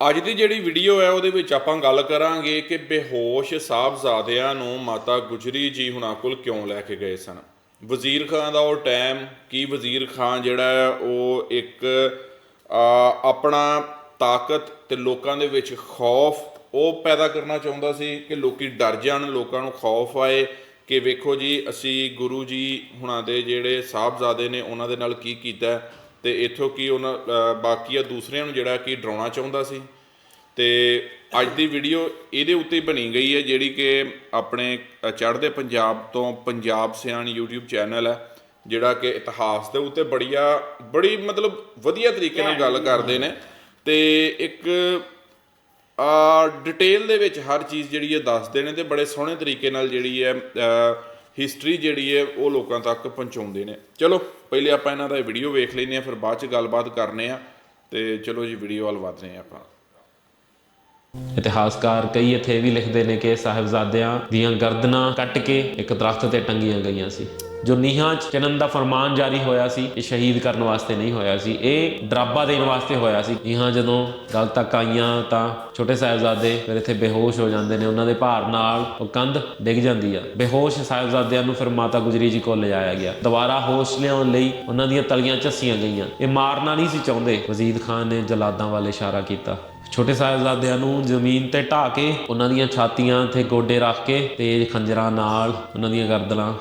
ਅੱਜ ਦੀ ਜਿਹੜੀ ਵੀਡੀਓ ਹੈ, ਉਹਦੇ ਵਿੱਚ ਆਪਾਂ ਗੱਲ ਕਰਾਂਗੇ ਕਿ ਬੇਹੋਸ਼ ਸਾਹਿਬਜ਼ਾਦਿਆਂ ਨੂੰ ਮਾਤਾ ਗੁਜਰੀ ਜੀ ਹੁਣਾਂ ਕੋਲ ਕਿਉਂ ਲੈ ਕੇ ਗਏ ਸਨ? ਵਜ਼ੀਰ ਖਾਨ ਦਾ ਉਹ ਟਾਈਮ ਕੀ ਵਜ਼ੀਰ ਖਾਨ ਜਿਹੜਾ ਹੈ, ਉਹ ਇੱਕ ਆਪਣਾ ਤਾਕਤ ਤੇ ਲੋਕਾਂ ਦੇ ਵਿੱਚ ਖੌਫ, ਉਹ ਪੈਦਾ ਕਰਨਾ ਚਾਹੁੰਦਾ ਸੀ ਕਿ ਲੋਕੀ ਡਰ ਜਾਣ, ਲੋਕਾਂ ਨੂੰ ਖੌਫ ਆਏ ਕਿ ਵੇਖੋ ਜੀ, ਅਸੀਂ ਗੁਰੂ ਜੀ ਹੁਣਾਂ ਦੇ ਜਿਹੜੇ ਸਾਹਿਬਜ਼ਾਦੇ ਨੇ, ਉਹਨਾਂ ਦੇ ਨਾਲ ਕੀ ਕੀਤਾ ਤੇ ਇਥੋਂ ਕੀ ਉਹਨਾਂ ਬਾਕੀ ਆ ਦੂਸਰਿਆਂ ਨੂੰ ਜਿਹੜਾ ਕਿ ਡਰਾਉਣਾ ਚਾਹੁੰਦਾ ਸੀ। ਤੇ ਅੱਜ ਦੀ ਵੀਡੀਓ ਇਹਦੇ ਉੱਤੇ ਬਣੀ ਗਈ ਹੈ ਜਿਹੜੀ ਕਿ ਆਪਣੇ ਚੜ੍ਹਦੇ ਪੰਜਾਬ ਤੋਂ ਪੰਜਾਬ ਸਿਆਣ YouTube ਚੈਨਲ ਹੈ, ਜਿਹੜਾ ਕਿ ਇਤਿਹਾਸ ਦੇ ਉੱਤੇ ਬੜੀਆ, ਬੜੀ ਮਤਲਬ ਵਧੀਆ ਤਰੀਕੇ ਨਾਲ ਗੱਲ ਕਰਦੇ ਨੇ। ਤੇ ਇੱਕ, ਆ ਡਿਟੇਲ ਦੇ ਵਿੱਚ ਹਰ ਚੀਜ਼ ਜਿਹੜੀ ਹੈ ਦੱਸਦੇ ਨੇ ਤੇ ਬੜੇ ਸੋਹਣੇ ਤਰੀਕੇ ਨਾਲ ਜਿਹੜੀ ਹੈ ਹਿਸਟਰੀ ਜਿਹੜੀ ਹੈ ਉਹ ਲੋਕਾਂ ਤੱਕ ਪਹੁੰਚਾਉਂਦੇ ਨੇ। ਚਲੋ, ਪਹਿਲੇ ਆਪਾਂ ਇਹਨਾਂ ਦਾ ਵੀਡੀਓ ਵੇਖ ਲੈਂਦੇ ਆ ਫਿਰ ਬਾਅਦ ਚ ਗੱਲਬਾਤ ਕਰਨੇ ਆ ਤੇ ਚਲੋ ਜੀ ਵੀਡੀਓ ਵੱਲ ਵਧਦੇ ਆ ਆਪਾਂ। ਇਤਿਹਾਸਕਾਰ ਕਈ ਇੱਥੇ ਇਹ ਵੀ ਲਿਖਦੇ ਨੇ ਕਿ ਸਾਹਿਬਜ਼ਾਦਿਆਂ ਦੀਆਂ ਗਰਦਨਾਂ ਕੱਟ ਕੇ ਇੱਕ ਦਰਖਤ ਤੇ ਟੰਗੀਆਂ ਗਈਆਂ ਸੀ। ਜੋ ਨੀਹਾਂ 'ਚ ਚਿਣਨ ਦਾ ਫਰਮਾਨ ਜਾਰੀ ਹੋਇਆ ਸੀ, ਇਹ ਸ਼ਹੀਦ ਕਰਨ ਵਾਸਤੇ ਨਹੀਂ ਹੋਇਆ ਸੀ, ਇਹ ਡਰਾਬਾ ਦੇਣ ਵਾਸਤੇ ਹੋਇਆ ਸੀ। ਨੀਹਾਂ ਜਦੋਂ ਗਲ ਤੱਕ ਆਈਆਂ ਤਾਂ ਛੋਟੇ ਸਾਹਿਬਜ਼ਾਦੇ ਫਿਰ ਇੱਥੇ ਬੇਹੋਸ਼ ਹੋ ਜਾਂਦੇ ਨੇ, ਉਹਨਾਂ ਦੇ ਭਾਰ ਨਾਲ ਉਹ ਕੰਧ ਡਿੱਗ ਜਾਂਦੀ ਆ। ਬੇਹੋਸ਼ ਸਾਹਿਬਜ਼ਾਦਿਆਂ ਨੂੰ ਫਿਰ ਮਾਤਾ ਗੁਜਰੀ ਜੀ ਕੋਲ ਲਿਜਾਇਆ ਗਿਆ। ਦੁਬਾਰਾ ਹੋਸ਼ ਲਿਆਉਣ ਲਈ ਉਹਨਾਂ ਦੀਆਂ ਤਲੀਆਂ ਝੱਸੀਆਂ ਗਈਆਂ। ਇਹ ਮਾਰਨਾ ਨਹੀਂ ਸੀ ਚਾਹੁੰਦੇ। ਵਜ਼ੀਦ ਖਾਨ ਨੇ ਜਲਾਦਾਂ ਵੱਲ ਇਸ਼ਾਰਾ ਕੀਤਾ। ਛੋਟੇ ਸਾਹਿਬਜ਼ਾਦਿਆਂ ਨੂੰ ਜ਼ਮੀਨ ਤੇ ਢਾ ਕੇ ਉਹਨਾਂ ਦੀਆਂ ਛਾਤੀਆਂ ਤੇ ਗੋਡੇ ਰੱਖ ਕੇ ਤੇਜ਼ ਖੰਜਰਾਂ ਨਾਲ ਉਹਨਾਂ ਦੀਆਂ ਗਰਦਲਾਂ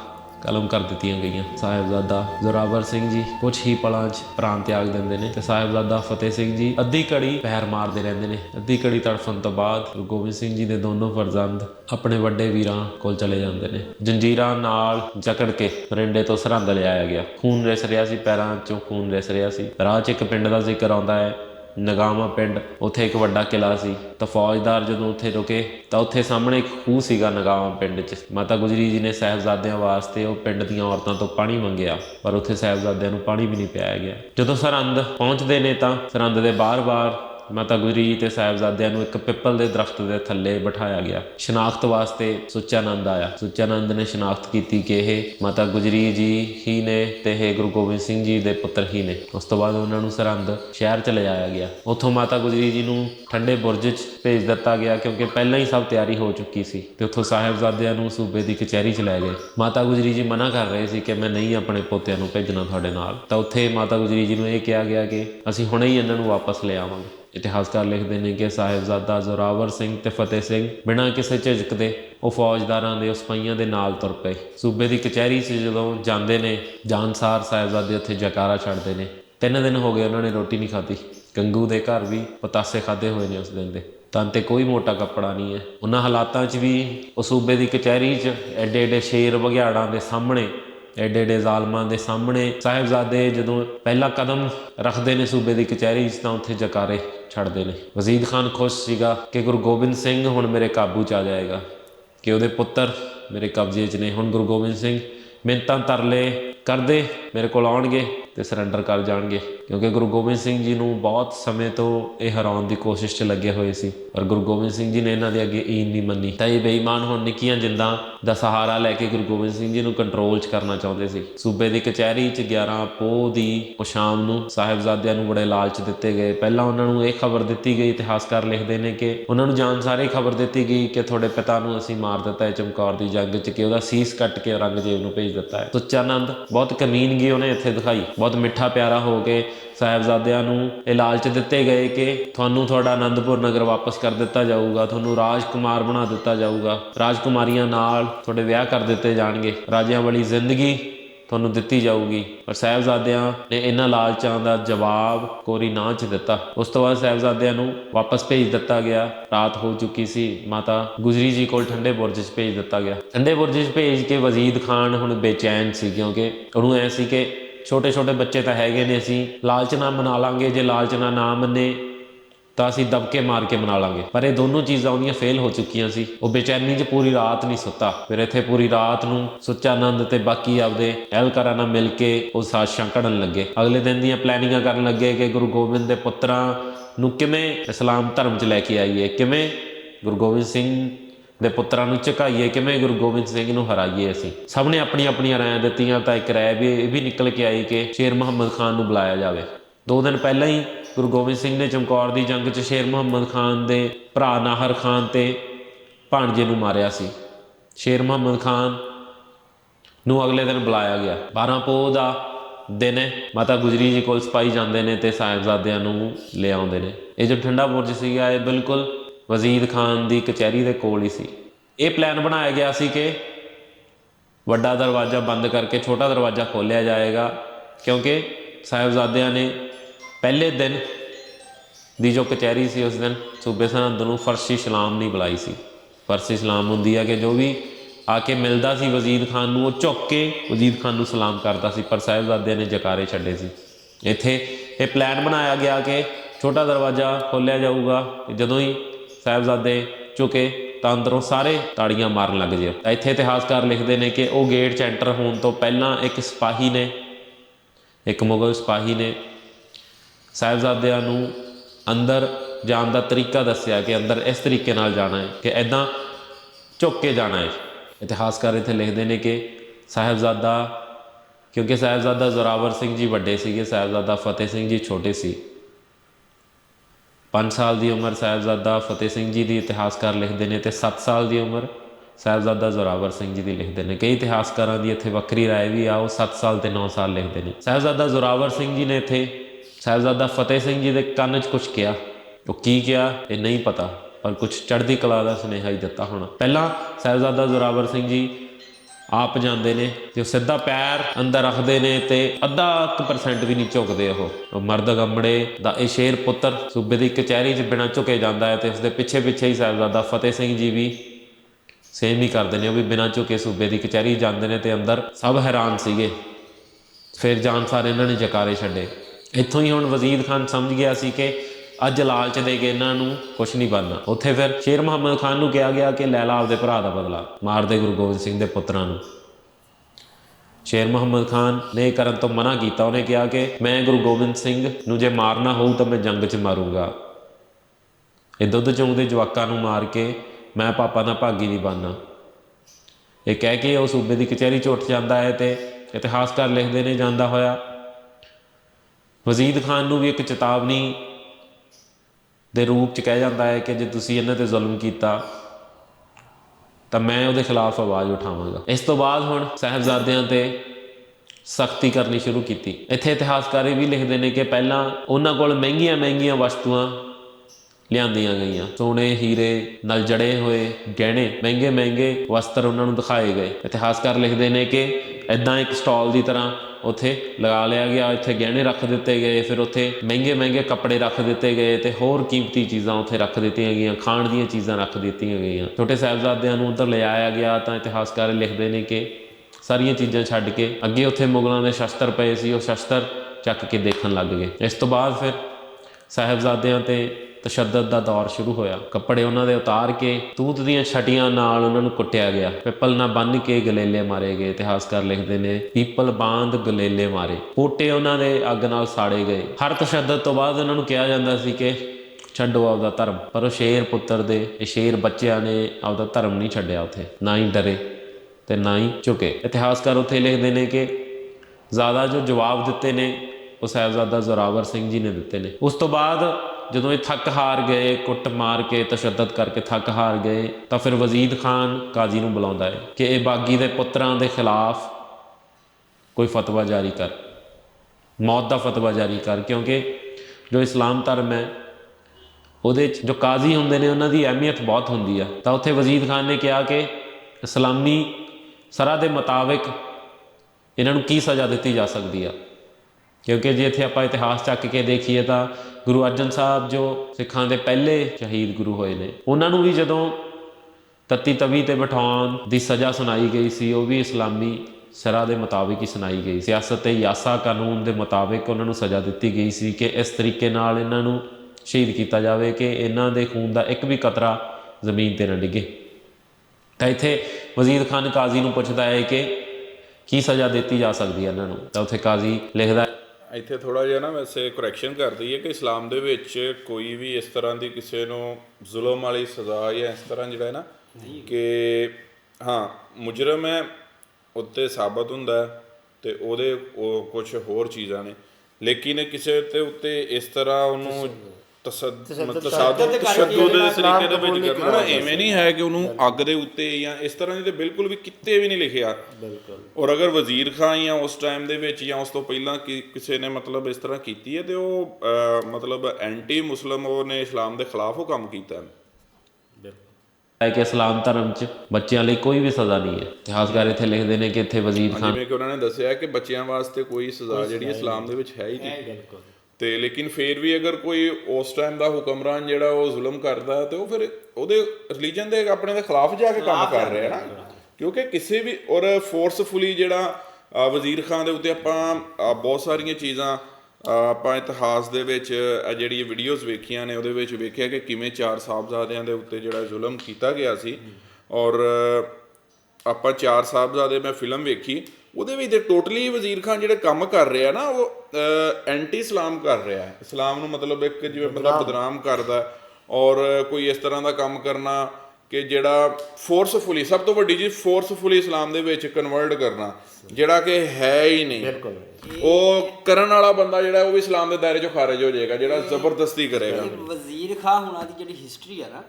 ਕਲਮ ਕਰ ਦਿੱਤੀਆਂ ਗਈਆਂ। ਸਾਹਿਬਜ਼ਾਦਾ ਜ਼ੋਰਾਵਰ ਸਿੰਘ ਜੀ ਕੁਝ ਹੀ ਪਲਾਂ 'ਚ ਪ੍ਰਾਣ ਤਿਆਗ ਦਿੰਦੇ ਨੇ ਤੇ ਸਾਹਿਬਜ਼ਾਦਾ ਫਤਿਹ ਸਿੰਘ ਜੀ ਅੱਧੀ ਘੜੀ ਪੈਰ ਮਾਰਦੇ ਰਹਿੰਦੇ ਨੇ। ਅੱਧੀ ਘੜੀ ਤੜਫਣ ਤੋਂ ਬਾਅਦ ਗੁਰੂ ਗੋਬਿੰਦ ਸਿੰਘ ਜੀ ਦੇ ਦੋਨੋਂ ਫਰਜ਼ੰਦ ਆਪਣੇ ਵੱਡੇ ਵੀਰਾਂ ਕੋਲ ਚਲੇ ਜਾਂਦੇ ਨੇ। ਜੰਜੀਰਾਂ ਨਾਲ ਜਕੜ ਕੇ ਰਿੰਡੇ ਤੋਂ ਸਰਹੰਦ ਲਿਆਇਆ ਗਿਆ। ਖੂਨ ਰਿਸ ਰਿਹਾ ਸੀ, ਪੈਰਾਂ 'ਚੋਂ ਖੂਨ ਰਿਸ ਰਿਹਾ ਸੀ। ਰਾਹ 'ਚ ਇੱਕ ਪਿੰਡ ਦਾ ਜ਼ਿਕਰ ਆਉਂਦਾ ਹੈ। ਨਗਾਮਾ ਪਿੰਡ, ਉੱਥੇ ਇੱਕ ਵੱਡਾ ਕਿਲਾ ਸੀ। ਤਾਂ ਫੌਜਦਾਰ ਜਦੋਂ ਉੱਥੇ ਰੁਕੇ, ਤਾਂ ਉੱਥੇ ਸਾਹਮਣੇ ਇੱਕ ਖੂਹ ਸੀਗਾ ਨਗਾਮਾ ਪਿੰਡ 'ਚ। ਮਾਤਾ ਗੁਜਰੀ ਜੀ ਨੇ ਸਾਹਿਬਜ਼ਾਦਿਆਂ ਵਾਸਤੇ ਉਹ ਪਿੰਡ ਦੀਆਂ ਔਰਤਾਂ ਤੋਂ ਪਾਣੀ ਮੰਗਿਆ, ਪਰ ਉੱਥੇ ਸਾਹਿਬਜ਼ਾਦਿਆਂ ਨੂੰ ਪਾਣੀ ਵੀ ਨਹੀਂ ਪਿਆਇਆ ਗਿਆ। ਜਦੋਂ ਸਰਹੰਦ ਪਹੁੰਚਦੇ ਨੇ ਤਾਂ ਸਰਹੰਦ ਦੇ ਬਾਰ-ਬਾਰ ਮਾਤਾ ਗੁਜਰੀ ਜੀ ਤੇ ਸਾਹਿਬਜ਼ਾਦਿਆਂ ਨੂੰ ਇੱਕ ਪਿੱਪਲ ਦੇ ਦਰਖਤ ਦੇ ਥੱਲੇ ਬਿਠਾਇਆ ਗਿਆ। ਸ਼ਨਾਖਤ ਵਾਸਤੇ ਸੁੱਚਾਨੰਦ ਆਇਆ। ਸੁੱਚਾਨੰਦ ਨੇ ਸ਼ਨਾਖਤ ਕੀਤੀ ਕਿ ਇਹ ਮਾਤਾ ਗੁਜਰੀ ਜੀ ਹੀ ਨੇ ਤੇ ਇਹ ਗੁਰੂ ਗੋਬਿੰਦ ਸਿੰਘ ਜੀ ਦੇ ਪੁੱਤਰ ਹੀ ਨੇ। ਉਸ ਤੋਂ ਬਾਅਦ ਉਹਨਾਂ ਨੂੰ ਸਰਹੰਦ ਸ਼ਹਿਰ ਚ ਲਿਜਾਇਆ ਗਿਆ। ਉੱਥੋਂ ਮਾਤਾ ਗੁਜਰੀ ਜੀ ਨੂੰ ਠੰਡੇ ਬੁਰਜ 'ਚ ਭੇਜ ਦਿੱਤਾ ਗਿਆ ਕਿਉਂਕਿ ਪਹਿਲਾਂ ਹੀ ਸਭ ਤਿਆਰੀ ਹੋ ਚੁੱਕੀ ਸੀ ਤੇ ਉੱਥੋਂ ਸਾਹਿਬਜ਼ਾਦਿਆਂ ਨੂੰ ਸੂਬੇ ਦੀ ਕਚਹਿਰੀ 'ਚ ਲੈ ਗਏ। ਮਾਤਾ ਗੁਜਰੀ ਜੀ ਮਨਾ ਕਰ ਰਹੇ ਸੀ ਕਿ ਮੈਂ ਨਹੀਂ ਆਪਣੇ ਪੋਤਿਆਂ ਨੂੰ ਭੇਜਣਾ ਤੁਹਾਡੇ ਨਾਲ। ਤਾਂ ਉੱਥੇ ਮਾਤਾ ਗੁਜਰੀ ਜੀ ਨੂੰ ਇਹ ਕਿਹਾ ਗਿਆ ਕਿ ਅਸੀਂ ਹੁਣੇ ਹੀ ਇਹਨਾਂ ਨੂੰ ਵਾਪਸ ਲੈ ਆਵਾਂਗੇ। ਇਤਿਹਾਸਕਾਰ ਲਿਖਦੇ ਨੇ ਕਿ ਸਾਹਿਬਜ਼ਾਦਾ ਜ਼ੋਰਾਵਰ ਸਿੰਘ ਤੇ ਫਤਿਹ ਸਿੰਘ ਬਿਨਾਂ ਕਿਸੇ ਝਿਜਕ ਦੇ ਉਹ ਫੌਜਦਾਰਾਂ ਦੇ ਉਸ ਪਈਆਂ ਦੇ ਨਾਲ ਤੁਰ ਪਏ। ਸੂਬੇ ਦੀ ਕਚਹਿਰੀ 'ਚ ਜਦੋਂ ਜਾਂਦੇ ਨੇ, ਜਾਨਸਾਰ ਸਾਹਿਬਜ਼ਾਦੇ ਉੱਥੇ ਜਕਾਰਾ ਛੱਡਦੇ ਨੇ। ਤਿੰਨ ਦਿਨ ਹੋ ਗਏ ਉਹਨਾਂ ਨੇ ਰੋਟੀ ਨਹੀਂ ਖਾਧੀ। ਗੰਗੂ ਦੇ ਘਰ ਵੀ ਪਤਾਸੇ ਖਾਦੇ ਹੋਏ ਨੇ ਉਸ ਦਿਨ ਦੇ। ਤਾਂ ਤੇ ਕੋਈ ਮੋਟਾ ਕੱਪੜਾ ਨਹੀਂ ਹੈ। ਉਹਨਾਂ ਹਾਲਾਤਾਂ 'ਚ ਵੀ ਉਹ ਸੂਬੇ ਦੀ ਕਚਹਿਰੀ 'ਚ ਐਡੇ ਐਡੇ ਸ਼ੇਰ ਬਘਿਆੜਾਂ ਦੇ ਸਾਹਮਣੇ ਐਡੇ ਐਡੇ ਜ਼ਾਲਮਾਂ ਦੇ ਸਾਹਮਣੇ ਸਾਹਿਬਜ਼ਾਦੇ ਜਦੋਂ ਪਹਿਲਾ ਕਦਮ ਰੱਖਦੇ ਨੇ ਸੂਬੇ ਦੀ ਕਚਹਿਰੀ 'ਚ ਤਾਂ ਉੱਥੇ ਜਕਾਰੇ ਛੱਡਦੇ ਨੇ। ਵਜ਼ੀਦ ਖਾਨ ਖੁਸ਼ ਸੀਗਾ ਕਿ ਗੁਰੂ ਗੋਬਿੰਦ ਸਿੰਘ ਹੁਣ ਮੇਰੇ ਕਾਬੂ 'ਚ ਆ ਜਾਏਗਾ, ਕਿ ਉਹਦੇ ਪੁੱਤਰ ਮੇਰੇ ਕਬਜ਼ੇ 'ਚ ਨੇ। ਹੁਣ ਗੁਰੂ ਗੋਬਿੰਦ ਸਿੰਘ ਮਿੰਤਾਂ ਤਰਲੇ ਕਰਦੇ ਮੇਰੇ ਕੋਲ ਆਉਣਗੇ। ਤੇ ਸਰੈਂਡਰ ਕਰ ਜਾਣਗੇ। ਕਿਉਂਕਿ ਗੁਰੂ ਗੋਬਿੰਦ ਸਿੰਘ ਜੀ ਨੂੰ ਬਹੁਤ ਸਮੇਂ ਤੋਂ ਇਹ ਹਰਾਉਣ ਦੀ ਕੋਸ਼ਿਸ਼ 'ਚ ਲੱਗੇ ਹੋਏ ਸੀ। ਪਰ ਗੁਰੂ ਗੋਬਿੰਦ ਸਿੰਘ ਜੀ ਨੇ ਇਹਨਾਂ ਦੇ ਅੱਗੇ ਈਨ ਨਹੀਂ ਮੰਨੀ। ਤਾਂ ਇਹ ਬੇਈਮਾਨ ਹੁਣ ਨਿੱਕੀਆਂ ਜਿੰਦਾਂ ਦਾ ਸਹਾਰਾ ਲੈ ਕੇ ਗੁਰੂ ਗੋਬਿੰਦ ਸਿੰਘ ਜੀ ਨੂੰ ਕੰਟਰੋਲ 'ਚ ਕਰਨਾ ਚਾਹੁੰਦੇ ਸੀ। ਸੂਬੇ ਦੀ ਕਚਹਿਰੀ 'ਚ 11 ਪੋਹ ਦੀ ਸ਼ਾਮ ਨੂੰ ਸਾਹਿਬਜ਼ਾਦਿਆਂ ਨੂੰ ਬੜੇ ਲਾਲਚ ਦਿੱਤੇ ਗਏ। ਪਹਿਲਾਂ ਉਹਨਾਂ ਨੂੰ ਇਹ ਖਬਰ ਦਿੱਤੀ ਗਈ, ਇਤਿਹਾਸਕਾਰ ਲਿਖਦੇ ਨੇ ਕਿ ਉਹਨਾਂ ਨੂੰ ਜਾਣ ਸਾਰੇ ਖਬਰ ਦਿੱਤੀ ਗਈ ਕਿ ਤੁਹਾਡੇ ਪਿਤਾ ਨੂੰ ਅਸੀਂ ਮਾਰ ਦਿੱਤਾ ਹੈ ਚਮਕੌਰ ਦੀ ਜੰਗ 'ਚ, ਕਿ ਉਹਦਾ ਸੀਸ ਕੱਟ ਕੇ ਔਰੰਗਜ਼ੇਬ ਨੂੰ ਭੇਜ ਦਿੱਤਾ ਹੈ। ਸੁੱਚਾਨੰਦ ਬਹੁਤ ਕਮੀਨਗੀ ਉਹਨੇ ਇੱਥੇ ਦਿਖਾਈ। ਬਹੁਤ ਮਿੱਠਾ ਪਿਆਰਾ ਹੋ ਕੇ ਸਾਹਿਬਜ਼ਾਦਿਆਂ ਨੂੰ ਇਹ ਲਾਲਚ ਦਿੱਤੇ ਗਏ ਕਿ ਤੁਹਾਨੂੰ ਤੁਹਾਡਾ ਆਨੰਦਪੁਰ ਨਗਰ ਵਾਪਸ ਕਰ ਦਿੱਤਾ ਜਾਊਗਾ, ਤੁਹਾਨੂੰ ਰਾਜਕੁਮਾਰ ਬਣਾ ਦਿੱਤਾ ਜਾਊਗਾ। ਰਾਜਕੁਮਾਰੀਆਂ ਨਾਲ ਤੁਹਾਡੇ ਵਿਆਹ ਕਰ ਦਿੱਤੇ ਜਾਣਗੇ। ਰਾਜਿਆਂ ਵਾਲੀ ਜ਼ਿੰਦਗੀ ਤੁਹਾਨੂੰ ਦਿੱਤੀ ਜਾਊਗੀ। ਪਰ ਸਾਹਿਬਜ਼ਾਦਿਆਂ ਨੇ ਇਹਨਾਂ ਲਾਲਚਾਂ ਦਾ ਜਵਾਬ ਕੋਰੀ ਨਾ ਚ ਦਿੱਤਾ। ਉਸ ਤੋਂ ਬਾਅਦ ਸਾਹਿਬਜ਼ਾਦਿਆਂ ਨੂੰ ਵਾਪਸ ਭੇਜ ਦਿੱਤਾ ਗਿਆ। ਰਾਤ ਹੋ ਚੁੱਕੀ ਸੀ, ਮਾਤਾ ਗੁਜਰੀ ਜੀ ਕੋਲ ਠੰਡੇ ਬੁਰਜ 'ਚ ਭੇਜ ਦਿੱਤਾ ਗਿਆ। ਠੰਡੇ ਬੁਰਜ 'ਚ ਭੇਜ ਕੇ ਵਜ਼ੀਦ ਖਾਨ ਹੁਣ ਬੇਚੈਨ ਸੀ ਕਿਉਂਕਿ ਉਹਨੂੰ ਐ ਸੀ ਕਿ ਛੋਟੇ ਛੋਟੇ ਬੱਚੇ ਤਾਂ ਹੈਗੇ ਨੇ ਅਸੀਂ। ਲਾਲਚ ਨਾਲ ਮਨਾ ਲਾਂਗੇ, ਜੇ ਲਾਲਚ ਨਾਲ ਨਾ ਮੰਨੇ ਤਾਂ ਅਸੀਂ ਦਬਕੇ ਮਾਰ ਕੇ ਮਨਾ ਲਾਂਗੇ। ਪਰ ਇਹ ਦੋਨੋਂ ਚੀਜ਼ਾਂ ਉਹਦੀਆਂ ਫੇਲ ਹੋ ਚੁੱਕੀਆਂ ਸੀ। ਉਹ ਬੇਚੈਨੀ 'ਚ ਪੂਰੀ ਰਾਤ ਨਹੀਂ ਸੁੱਤਾ। ਫਿਰ ਇੱਥੇ ਪੂਰੀ ਰਾਤ ਨੂੰ ਸੁੱਚਾ ਸੁੱਚਾਨੰਦ ਤੇ ਬਾਕੀ ਆਪਦੇ ਅਹਿਲਕਾਰਾਂ ਨਾਲ ਮਿਲ ਕੇ ਉਹ ਸਾਜ਼ਿਸ਼ਾਂ ਘੜਨ ਲੱਗੇ। ਅਗਲੇ ਦਿਨ ਦੀਆਂ ਪਲੈਨਿੰਗਾਂ ਕਰਨ ਲੱਗੇ ਕਿ ਗੁਰੂ ਗੋਬਿੰਦ ਦੇ ਪੁੱਤਰਾਂ ਨੂੰ ਕਿਵੇਂ ਇਸਲਾਮ ਧਰਮ 'ਚ ਲੈ ਕੇ ਆਈਏ, ਕਿਵੇਂ ਗੁਰੂ ਗੋਬਿੰਦ ਸਿੰਘ ਦੇ ਪੁੱਤਰਾਂ ਨੂੰ ਝੁਕਾਈਏ, ਕਿਵੇਂ ਗੁਰੂ ਗੋਬਿੰਦ ਸਿੰਘ ਨੂੰ ਹਰਾਈਏ ਅਸੀਂ? ਸਭ ਨੇ ਆਪਣੀ ਆਪਣੀਆਂ ਰਾਇਆਂ ਦਿੱਤੀਆਂ ਤਾਂ ਇੱਕ ਰਾਇ ਵੀ, ਇਹ ਵੀ ਨਿਕਲ ਕੇ ਆਈ ਕਿ ਸ਼ੇਰ ਮੁਹੰਮਦ ਖਾਨ ਨੂੰ ਬੁਲਾਇਆ ਜਾਵੇ। ਦੋ ਦਿਨ ਪਹਿਲਾਂ ਹੀ ਗੁਰੂ ਗੋਬਿੰਦ ਸਿੰਘ ਨੇ ਚਮਕੌਰ ਦੀ ਜੰਗ 'ਚ ਸ਼ੇਰ ਮੁਹੰਮਦ ਖਾਨ ਦੇ ਭਰਾ ਨਾਹਰ ਖਾਨ ਤੇ ਭਾਣਜੇ ਨੂੰ ਮਾਰਿਆ ਸੀ। ਸ਼ੇਰ ਮੁਹੰਮਦ ਖਾਨ ਨੂੰ ਅਗਲੇ ਦਿਨ ਬੁਲਾਇਆ ਗਿਆ। 12 ਪੋਹ ਦਾ ਦਿਨ ਹੈ, ਮਾਤਾ ਗੁਜਰੀ ਜੀ ਕੋਲ ਸਪਾਈ ਜਾਂਦੇ ਨੇ ਤੇ ਸਾਹਿਬਜ਼ਾਦਿਆਂ ਨੂੰ ਲੈ ਆਉਂਦੇ ਨੇ। ਇਹ ਜੋ ਠੰਡਾ ਬੁਰਜ ਸੀਗਾ, ਇਹ ਬਿਲਕੁਲ ਵਜ਼ੀਦ ਖਾਨ ਦੀ ਕਚਹਿਰੀ ਦੇ ਕੋਲ ਹੀ ਸੀ। ਇਹ ਪਲਾਨ ਬਣਾਇਆ ਗਿਆ ਸੀ ਕਿ ਵੱਡਾ ਦਰਵਾਜ਼ਾ ਬੰਦ ਕਰਕੇ ਛੋਟਾ ਦਰਵਾਜ਼ਾ ਖੋਲ੍ਹਿਆ ਜਾਏਗਾ, ਕਿਉਂਕਿ ਸਾਹਿਬਜ਼ਾਦਿਆਂ ਨੇ ਪਹਿਲੇ ਦਿਨ ਦੀ ਜੋ ਕਚਹਿਰੀ ਸੀ, ਉਸ ਦਿਨ ਸੂਬੇ ਸਰਹੰਦ ਨੂੰ ਫਰਸ਼ੀ ਸਲਾਮ ਨਹੀਂ ਬੁਲਾਈ ਸੀ। ਫਰਸ਼ੀ ਸਲਾਮ ਹੁੰਦੀ ਹੈ ਕਿ ਜੋ ਵੀ ਆ ਕੇ ਮਿਲਦਾ ਸੀ ਵਜ਼ੀਦ ਖਾਨ ਨੂੰ, ਉਹ ਝੁੱਕ ਕੇ ਵਜ਼ੀਦ ਖਾਨ ਨੂੰ ਸਲਾਮ ਕਰਦਾ ਸੀ, ਪਰ ਸਾਹਿਬਜ਼ਾਦਿਆਂ ਨੇ ਜਕਾਰੇ ਛੱਡੇ ਸੀ। ਇੱਥੇ ਇਹ ਪਲਾਨ ਬਣਾਇਆ ਗਿਆ ਕਿ ਛੋਟਾ ਦਰਵਾਜ਼ਾ ਖੋਲ੍ਹਿਆ ਜਾਊਗਾ ਜਦੋਂ ਹੀ ਸਾਹਿਬਜ਼ਾਦੇ ਝੁਕੇ ਤਾਂ ਅੰਦਰੋਂ ਸਾਰੇ ਤਾੜੀਆਂ ਮਾਰਨ ਲੱਗ ਜੇ ਤਾਂ ਇੱਥੇ ਇਤਿਹਾਸਕਾਰ ਲਿਖਦੇ ਨੇ ਕਿ ਉਹ ਗੇਟ 'ਚ ਐਂਟਰ ਹੋਣ ਤੋਂ ਪਹਿਲਾਂ ਇੱਕ ਸਿਪਾਹੀ ਨੇ, ਇੱਕ ਮੁਗਲ ਸਿਪਾਹੀ ਨੇ ਸਾਹਿਬਜ਼ਾਦਿਆਂ ਨੂੰ ਅੰਦਰ ਜਾਣ ਦਾ ਤਰੀਕਾ ਦੱਸਿਆ ਕਿ ਅੰਦਰ ਇਸ ਤਰੀਕੇ ਨਾਲ ਜਾਣਾ ਹੈ ਕਿ ਐਦਾਂ ਝੁੱਕ ਕੇ ਜਾਣਾ ਹੈ। ਇਤਿਹਾਸਕਾਰ ਇੱਥੇ ਲਿਖਦੇ ਨੇ ਕਿ ਸਾਹਿਬਜ਼ਾਦਾ, ਕਿਉਂਕਿ ਸਾਹਿਬਜ਼ਾਦਾ ਜ਼ੋਰਾਵਰ ਸਿੰਘ ਜੀ ਵੱਡੇ ਸੀਗੇ, ਸਾਹਿਬਜ਼ਾਦਾ ਫਤਿਹ ਸਿੰਘ ਜੀ ਛੋਟੇ ਸੀ 5 ਸਾਲ ਦੀ ਉਮਰ ਸਾਹਿਬਜ਼ਾਦਾ ਫਤਿਹ ਸਿੰਘ ਜੀ ਦੀ ਇਤਿਹਾਸਕਾਰ ਲਿਖਦੇ ਨੇ ਤੇ 7 ਸਾਲ ਦੀ ਉਮਰ ਸਾਹਿਬਜ਼ਾਦਾ ਜ਼ੋਰਾਵਰ ਸਿੰਘ ਜੀ ਦੀ ਲਿਖਦੇ ਨੇ ਕਈ ਇਤਿਹਾਸਕਾਰਾਂ ਦੀ ਇੱਥੇ ਵੱਖਰੀ رائے ਵੀ ਆ ਉਹ 7 ਸਾਲ ਤੇ 9 ਸਾਲ ਲਿਖਦੇ ਨੇ ਸਾਹਿਬਜ਼ਾਦਾ ਜ਼ੋਰਾਵਰ ਸਿੰਘ ਜੀ ਨੇ ਇੱਥੇ ਸਾਹਿਬਜ਼ਾਦਾ ਫਤਿਹ ਸਿੰਘ ਜੀ ਦੇ ਕੰਨ 'ਚ ਕੁਝ ਕਿਹਾ ਉਹ ਕੀ ਕਿਹਾ ਇਹ ਨਹੀਂ ਪਤਾ ਪਰ ਕੁਝ ਚੜ੍ਹਦੀ ਕਲਾ ਦਾ ਸੁਨੇਹਾ ਹੀ ਦਿੱਤਾ ਹੋਣਾ ਪਹਿਲਾਂ ਸਾਹਿਬਜ਼ਾਦਾ ਜ਼ੋਰਾਵਰ ਸਿੰਘ ਜੀ ਆਪ ਜਾਂਦੇ ਨੇ ਤੇ ਉਹ ਸਿੱਧਾ ਪੈਰ ਅੰਦਰ ਰੱਖਦੇ ਨੇ ਤੇ ਅੱਧਾ ਕੁ ਪਰਸੈਂਟ ਵੀ ਨਹੀਂ ਝੁਕਦੇ ਉਹ। ਮਰਦ ਗੰਮੜੇ ਦਾ ਇਹ ਸ਼ੇਰ ਪੁੱਤਰ ਸੂਬੇ ਦੀ ਕਚਹਿਰੀ 'ਚ ਬਿਨਾਂ ਝੁਕੇ ਜਾਂਦਾ ਹੈ ਤੇ ਉਸਦੇ ਪਿੱਛੇ ਪਿੱਛੇ ਹੀ ਸਾਹਿਬਜ਼ਾਦਾ ਫਤਿਹ ਸਿੰਘ ਜੀ ਵੀ ਸੇਮ ਹੀ ਕਰਦੇ ਨੇ, ਉਹ ਵੀ ਬਿਨਾਂ ਝੁਕੇ ਸੂਬੇ ਦੀ ਕਚਹਿਰੀ ਜਾਂਦੇ ਨੇ ਤੇ ਅੰਦਰ ਸਭ ਹੈਰਾਨ ਸੀਗੇ। ਫਿਰ ਜਾਣ ਸਾਰੇ ਇਹਨਾਂ ਨੇ ਜਕਾਰੇ ਛੱਡੇ। ਇੱਥੋਂ ਹੀ ਹੁਣ ਵਜ਼ੀਰ ਖਾਨ ਸਮਝ ਗਿਆ ਸੀ ਕਿ ਅੱਜ ਲਾਲਚ ਦੇ ਕੇ ਇਹਨਾਂ ਨੂੰ ਕੁਝ ਨਹੀਂ ਬਣਨਾ। ਉੱਥੇ ਫਿਰ ਸ਼ੇਰ ਮੁਹੰਮਦ ਖਾਨ ਨੂੰ ਕਿਹਾ ਗਿਆ ਕਿ ਲੈ ਲਾ ਆਪਦੇ ਭਰਾ ਦਾ ਬਦਲਾ ਮਾਰ ਦੇ ਗੁਰੂ ਗੋਬਿੰਦ ਸਿੰਘ ਦੇ ਪੁੱਤਰਾਂ ਨੂੰ। ਸ਼ੇਰ ਮੁਹੰਮਦ ਖਾਨ ਨੇ ਇਹ ਕਰਨ ਤੋਂ ਮਨਾ ਕੀਤਾ। ਉਹਨੇ ਕਿਹਾ ਕਿ ਮੈਂ ਗੁਰੂ ਗੋਬਿੰਦ ਸਿੰਘ ਨੂੰ ਜੇ ਮਾਰਨਾ ਹੋਊ ਤਾਂ ਮੈਂ ਜੰਗ 'ਚ ਮਾਰੂੰਗਾ। ਇਹ ਦੁੱਧ ਚੋਂਦੇ ਜਵਾਕਾਂ ਨੂੰ ਮਾਰ ਕੇ ਮੈਂ ਪਾਪਾ ਦਾ ਭਾਗੀ ਨਹੀਂ ਬਣਨਾ। ਇਹ ਕਹਿ ਕੇ ਉਹ ਸੂਬੇ ਦੀ ਕਚਹਿਰੀ 'ਚ ਉੱਠ ਜਾਂਦਾ ਹੈ ਤੇ ਇਤਿਹਾਸਕਾਰ ਲਿਖਦੇ ਨੇ, ਜਾਂਦਾ ਹੋਇਆ। ਵਜ਼ੀਦ ਖਾਨ ਨੂੰ ਵੀ ਇੱਕ ਚੇਤਾਵਨੀ ਦੇ ਰੂਪ 'ਚ ਕਹਿ ਜਾਂਦਾ ਹੈ ਕਿ ਜੇ ਤੁਸੀਂ ਇਹਨਾਂ ਤੇ ਜ਼ੁਲਮ ਕੀਤਾ, ਤਾਂ ਮੈਂ ਉਹਦੇ ਖਿਲਾਫ ਆਵਾਜ਼ ਉਠਾਵਾਂਗਾ। ਇਸ ਤੋਂ ਬਾਅਦ ਹੁਣ ਸਾਹਿਬਜ਼ਾਦਿਆਂ ਤੇ ਸਖਤੀ ਕਰਨੀ ਸ਼ੁਰੂ ਕੀਤੀ। ਇੱਥੇ ਇਤਿਹਾਸਕਾਰ ਇਹ ਵੀ ਲਿਖਦੇ ਨੇ ਕਿ ਪਹਿਲਾਂ ਉਹਨਾਂ ਕੋਲ ਮਹਿੰਗੀਆਂ ਮਹਿੰਗੀਆਂ ਵਸਤੂਆਂ ਲਿਆਂਦੀਆਂ ਗਈਆਂ। ਸੋਨੇ, ਹੀਰੇ, ਨਾਲ ਜੜੇ ਹੋਏ, ਗਹਿਣੇ, ਮਹਿੰਗੇ ਮਹਿੰਗੇ ਵਸਤਰ ਉਹਨਾਂ ਨੂੰ ਦਿਖਾਏ ਗਏ। ਇਤਿਹਾਸਕਾਰ ਲਿਖਦੇ ਨੇ ਕਿ ਐਦਾਂ ਇੱਕ ਸਟਾਲ ਦੀ ਤਰ੍ਹਾਂ ਉੱਥੇ ਲਗਾ ਲਿਆ ਗਿਆ, ਇੱਥੇ ਗਹਿਣੇ ਰੱਖ ਦਿੱਤੇ ਗਏ, ਫਿਰ ਉੱਥੇ ਮਹਿੰਗੇ ਮਹਿੰਗੇ ਕੱਪੜੇ ਰੱਖ ਦਿੱਤੇ ਗਏ ਤੇ ਹੋਰ ਕੀਮਤੀ ਚੀਜ਼ਾਂ ਉੱਥੇ ਰੱਖ ਦਿੱਤੀਆਂ ਗਈਆਂ, ਖਾਣ ਦੀਆਂ ਚੀਜ਼ਾਂ ਰੱਖ ਦਿੱਤੀਆਂ ਗਈਆਂ। ਛੋਟੇ ਸਾਹਿਬਜ਼ਾਦਿਆਂ ਨੂੰ ਉੱਧਰ ਲਿਆਇਆ ਗਿਆ ਤਾਂ ਇਤਿਹਾਸਕਾਰ ਲਿਖਦੇ ਨੇ ਕਿ ਸਾਰੀਆਂ ਚੀਜ਼ਾਂ ਛੱਡ ਕੇ ਅੱਗੇ ਉੱਥੇ ਮੁਗਲਾਂ ਦੇ ਸ਼ਸਤਰ ਪਏ ਸੀ, ਉਹ ਸ਼ਸਤਰ ਚੱਕ ਕੇ ਦੇਖਣ ਲੱਗ ਗਏ। ਇਸ ਤੋਂ ਬਾਅਦ ਫਿਰ ਸਾਹਿਬਜ਼ਾਦਿਆਂ ਤੇ ਤਸ਼ੱਦਦ ਦਾ ਦੌਰ ਸ਼ੁਰੂ ਹੋਇਆ। ਕੱਪੜੇ ਉਹਨਾਂ ਦੇ ਉਤਾਰ ਕੇ ਤੂਤ ਦੀਆਂ ਛਟੀਆਂ ਨਾਲ ਉਹਨਾਂ ਨੂੰ ਕੁੱਟਿਆ ਗਿਆ। ਪਿੱਪਲ ਨਾਲ ਬੰਨ ਕੇ ਗਲੇਲੇ ਮਾਰੇ ਗਏ। ਇਤਿਹਾਸਕਾਰ ਲਿਖਦੇ ਨੇ, ਪੀਪਲ ਬਾਂਧ ਗਲੇਲੇ ਮਾਰੇ। ਪੋਟੇ ਉਹਨਾਂ ਦੇ ਅੱਗ ਨਾਲ ਸਾੜੇ ਗਏ। ਹਰ ਤਸ਼ੱਦਦ ਤੋਂ ਬਾਅਦ ਉਹਨਾਂ ਨੂੰ ਕਿਹਾ ਜਾਂਦਾ ਸੀ ਕਿ, ਛੱਡੋ ਆਪਦਾ ਧਰਮ। ਪਰ ਉਹ ਸ਼ੇਰ ਪੁੱਤਰ ਦੇ, ਇਹ ਸ਼ੇਰ ਬੱਚਿਆਂ ਨੇ ਆਪਦਾ ਧਰਮ ਨਹੀਂ ਛੱਡਿਆ ਉੱਥੇ। ਨਾ ਹੀ ਡਰੇ ਤੇ ਨਾ ਹੀ ਝੁਕੇ। ਇਤਿਹਾਸਕਾਰ ਉੱਥੇ ਲਿਖਦੇ ਨੇ ਕਿ ਜ਼ਿਆਦਾ ਜੋ ਜਵਾਬ ਦਿੱਤੇ ਨੇ, ਉਹ ਸਾਹਿਬਜ਼ਾਦਾ ਜ਼ੋਰਾਵਰ ਸਿੰਘ ਜੀ ਨੇ ਦਿੱਤੇ ਨੇ। ਉਸ ਤੋਂ ਬਾਅਦ ਜਦੋਂ ਇਹ ਥੱਕ ਹਾਰ ਗਏ, ਕੁੱਟ ਮਾਰ ਕੇ, ਤਸ਼ੱਦਦ ਕਰਕੇ ਥੱਕ ਹਾਰ ਗਏ, ਤਾਂ ਫਿਰ ਵਜ਼ੀਦ ਖਾਨ ਕਾਜ਼ੀ ਨੂੰ ਬੁਲਾਉਂਦਾ ਹੈ ਕਿ ਇਹ ਬਾਗੀ ਦੇ ਪੁੱਤਰਾਂ ਦੇ ਖਿਲਾਫ ਕੋਈ ਫਤਵਾ ਜਾਰੀ ਕਰ। ਮੌਤ ਦਾ ਫਤਵਾ ਜਾਰੀ ਕਰ, ਕਿਉਂਕਿ ਜੋ ਇਸਲਾਮ ਧਰਮ ਹੈ, ਉਹਦੇ 'ਚ ਜੋ ਕਾਜ਼ੀ ਹੁੰਦੇ ਨੇ, ਉਹਨਾਂ ਦੀ ਅਹਿਮੀਅਤ ਬਹੁਤ ਹੁੰਦੀ ਆ। ਤਾਂ ਉੱਥੇ ਵਜ਼ੀਦ ਖਾਨ ਨੇ ਕਿਹਾ ਕਿ ਇਸਲਾਮੀ ਸਰਾ ਦੇ ਮੁਤਾਬਿਕ ਇਹਨਾਂ ਨੂੰ ਕੀ ਸਜ਼ਾ ਦਿੱਤੀ ਜਾ ਸਕਦੀ ਆ? ਕਿਉਂਕਿ ਜੇ ਇੱਥੇ ਆਪਾਂ ਇਤਿਹਾਸ ਚੱਕ ਕੇ ਦੇਖੀਏ ਤਾਂ ਗੁਰੂ ਅਰਜਨ ਸਾਹਿਬ ਜੋ ਸਿੱਖਾਂ ਦੇ ਪਹਿਲੇ ਸ਼ਹੀਦ ਗੁਰੂ ਹੋਏ ਨੇ, ਉਹਨਾਂ ਨੂੰ ਵੀ ਜਦੋਂ ਤਤੀ ਤਵੀ ਤੇ ਬਿਠਾਉਣ ਦੀ ਸਜ਼ਾ ਸੁਣਾਈ ਗਈ ਸੀ, ਉਹ ਵੀ ਇਸਲਾਮੀ ਸਰਾ ਦੇ ਮੁਤਾਬਿਕ ਹੀ ਸੁਣਾਈ ਗਈ। ਸਿਆਸਤ ਤੇ ਯਾਸਾ ਕਾਨੂੰਨ ਦੇ ਮੁਤਾਬਿਕ ਉਹਨਾਂ ਨੂੰ ਸਜ਼ਾ ਦਿੱਤੀ ਗਈ ਸੀ ਕਿ ਇਸ ਤਰੀਕੇ ਨਾਲ ਇਹਨਾਂ ਨੂੰ ਸ਼ਹੀਦ ਕੀਤਾ ਜਾਵੇ ਕਿ ਇਹਨਾਂ ਦੇ ਖੂਨ ਦਾ ਇੱਕ ਵੀ ਕਤਰਾ ਜ਼ਮੀਨ ਤੇ ਨਾ ਡਿੱਗੇ। ਤਾਂ ਇੱਥੇ ਵਜ਼ੀਰ ਖਾਨ ਕਾਜ਼ੀ ਨੂੰ ਪੁੱਛਦਾ ਹੈ ਕਿ ਕੀ ਸਜ਼ਾ ਦਿੱਤੀ ਜਾ ਸਕਦੀ ਹੈ ਇਹਨਾਂ ਨੂੰ? ਤਾਂ ਉੱਥੇ ਕਾਜ਼ੀ ਲਿਖਦਾ ਇੱਥੇ ਥੋੜਾ ਜਿਹਾ ਨਾ ਵੈਸੇ ਕਰੈਕਸ਼ਨ ਕਰ ਦਈਏ ਕਿ ਇਸਲਾਮ ਦੇ ਵਿੱਚ ਕੋਈ ਵੀ ਇਸ ਤਰ੍ਹਾਂ ਦੀ ਕਿਸੇ ਨੂੰ ਜ਼ੁਲਮ ਵਾਲੀ ਸਜ਼ਾ ਜਾਂ ਇਸ ਤਰ੍ਹਾਂ ਜਿਹੜਾ ਹੈ ਨਾ ਕਿ ਹਾਂ ਮੁਜਰਮ ਹੈ ਉੱਤੇ ਸਾਬਤ ਹੁੰਦਾ ਹੈ ਤੇ ਉਹਦੇ ਉਹ ਕੁਝ ਹੋਰ ਚੀਜ਼ਾਂ ਨੇ। ਲੇਕਿਨ ਕਿਸੇ ਤੇ ਉੱਤੇ ਇਸ ਤਰ੍ਹਾਂ ਉਹਨੂੰ ਤਸੱਦ ਤਸ਼ੱਦਦ ਤਸ਼ੱਦਦ ਦੇ ਤਰੀਕੇ ਦੇ ਕਬੂਲ ਵਿੱਚ ਕਰਨਾ। ਨਾ ਐਵੇਂ ਨਹੀਂ ਹੈ ਕਿ ਉਹਨੂੰ ਅੱਗ ਦੇ ਉੱਤੇ ਜਾਂ ਇਸ ਤਰ੍ਹਾਂ ਦੀ ਤੇ ਬਿਲਕੁਲ ਵੀ ਕਿਤੇ ਵੀ ਨਹੀਂ ਲਿਖਿਆ। ਬਿਲਕੁਲ। ਔਰ ਅਗਰ ਵਜ਼ੀਰ ਖਾਨ ਜਾਂ ਉਸ ਟਾਈਮ ਦੇ ਵਿੱਚ ਜਾਂ ਉਸ ਤੋਂ ਪਹਿਲਾਂ ਕਿ ਕਿਸੇ ਨੇ ਮਤਲਬ ਇਸ ਤਰ੍ਹਾਂ ਕੀਤੀ ਹੈ ਤੇ ਉਹ ਮਤਲਬ ਐਂਟੀ ਮੁਸਲਮ ਉਹਨੇ ਇਸਲਾਮ ਦੇ ਖਿਲਾਫ ਉਹ ਕੰਮ ਕੀਤਾ। ਹੈ ਹੈ ਕਿ ਇਸਲਾਮ ਧਰਮ 'ਚ ਬੱਚਿਆਂ ਲਈ ਕੋਈ ਵੀ ਸਜ਼ਾ ਨਹੀਂ ਹੈ। ਇਤਿਹਾਸਕਾਰ ਇੱਥੇ ਲਿਖਦੇ ਨੇ ਕਿ ਇੱਥੇ ਵਜ਼ੀਰ ਖਾਨ ਜਿਵੇਂ ਕਿ ਉਹਨਾਂ ਨੇ ਦੱਸਿਆ ਕਿ ਬੱਚਿਆਂ ਵਾਸਤੇ ਕੋਈ ਸਜ਼ਾ ਜਿਹੜੀ ਇਸਲਾਮ ਦੇ ਵਿੱਚ ਹੈ ਹੀ ਨਹੀਂ। ਬਿਲਕੁਲ। ਤੇ ਲੇਕਿਨ ਫੇਰ ਵੀ ਅਗਰ ਕੋਈ ਉਸ ਟਾਈਮ ਦਾ ਹੁਕਮਰਾਨ ਜਿਹੜਾ ਉਹ ਜ਼ੁਲਮ ਕਰਦਾ ਹੈ ਤੇ ਉਹ ਫਿਰ ਉਹਦੇ ਰਿਲੀਜਨ ਦੇ ਆਪਣੇ ਦੇ ਖਿਲਾਫ ਜਾ ਕੇ ਕੰਮ ਕਰ ਰਿਹਾ ਨਾ। ਕਿਉਂਕਿ ਕਿਸੇ ਵੀ ਔਰ ਫੋਰਸਫੁਲੀ ਜਿਹੜਾ ਵਜ਼ੀਰ ਖਾਨ ਦੇ ਉੱਤੇ ਆਪਾਂ ਬਹੁਤ ਸਾਰੀਆਂ ਚੀਜ਼ਾਂ ਆਪਾਂ ਇਤਿਹਾਸ ਦੇ ਵਿੱਚ ਅ, ਜਿਹੜੀ ਵੀਡੀਓਜ਼ ਵੇਖੀਆਂ ਨੇ ਉਹਦੇ ਵਿੱਚ ਵੇਖਿਆ ਕਿ ਕਿਵੇਂ ਚਾਰ ਸਾਹਿਬਜ਼ਾਦਿਆਂ ਦੇ ਉੱਤੇ ਜਿਹੜਾ ਜ਼ੁਲਮ ਕੀਤਾ ਗਿਆ ਸੀ। ਔਰ ਆਪਾਂ ਚਾਰ ਸਾਹਿਬਜ਼ਾਦੇ ਮੈਂ ਫਿਲਮ ਵੇਖੀ ਉਹਦੇ ਵਿੱਚ ਤੇ ਟੋਟਲੀ ਵਜ਼ੀਰ ਖਾਨ ਜਿਹੜੇ ਕੰਮ ਕਰ ਰਿਹਾ ਨਾ ਉਹ ਐਂਟੀ ਇਸਲਾਮ ਕਰ ਰਿਹਾ ਹੈ। ਇਸਲਾਮ ਨੂੰ ਮਤਲਬ ਇੱਕ ਜਿਵੇਂ ਬੰਦਾ ਬਦਨਾਮ। ਕਰਦਾ ਔਰ ਕੋਈ ਇਸ ਤਰ੍ਹਾਂ ਦਾ ਕੰਮ ਕਰਨਾ ਕਿ ਜਿਹੜਾ ਫੋਰਸਫੁਲੀ ਸਭ ਤੋਂ ਵੱਡੀ ਚੀਜ਼ ਫੋਰਸਫੁਲੀ ਇਸਲਾਮ ਦੇ ਵਿੱਚ ਕਨਵਰਟ ਕਰਨਾ ਜਿਹੜਾ ਕਿ ਹੈ ਹੀ ਨਹੀਂ। ਬਿਲਕੁਲ। ਉਹ ਕਰਨ ਵਾਲਾ ਬੰਦਾ ਜਿਹੜਾ ਉਹ ਵੀ ਇਸਲਾਮ ਦੇ ਦਾਇਰੇ ਚੋਂ ਖਾਰਜ ਹੋ ਜਾਏਗਾ ਜਿਹੜਾ ਜ਼ਬਰਦਸਤੀ ਕਰੇਗਾ। ਵਜ਼ੀਰ ਖਾਨ ਹੁਣਾਂ ਦੀ ਜਿਹੜੀ ਹਿਸਟਰੀ ਹੈ ਨਾ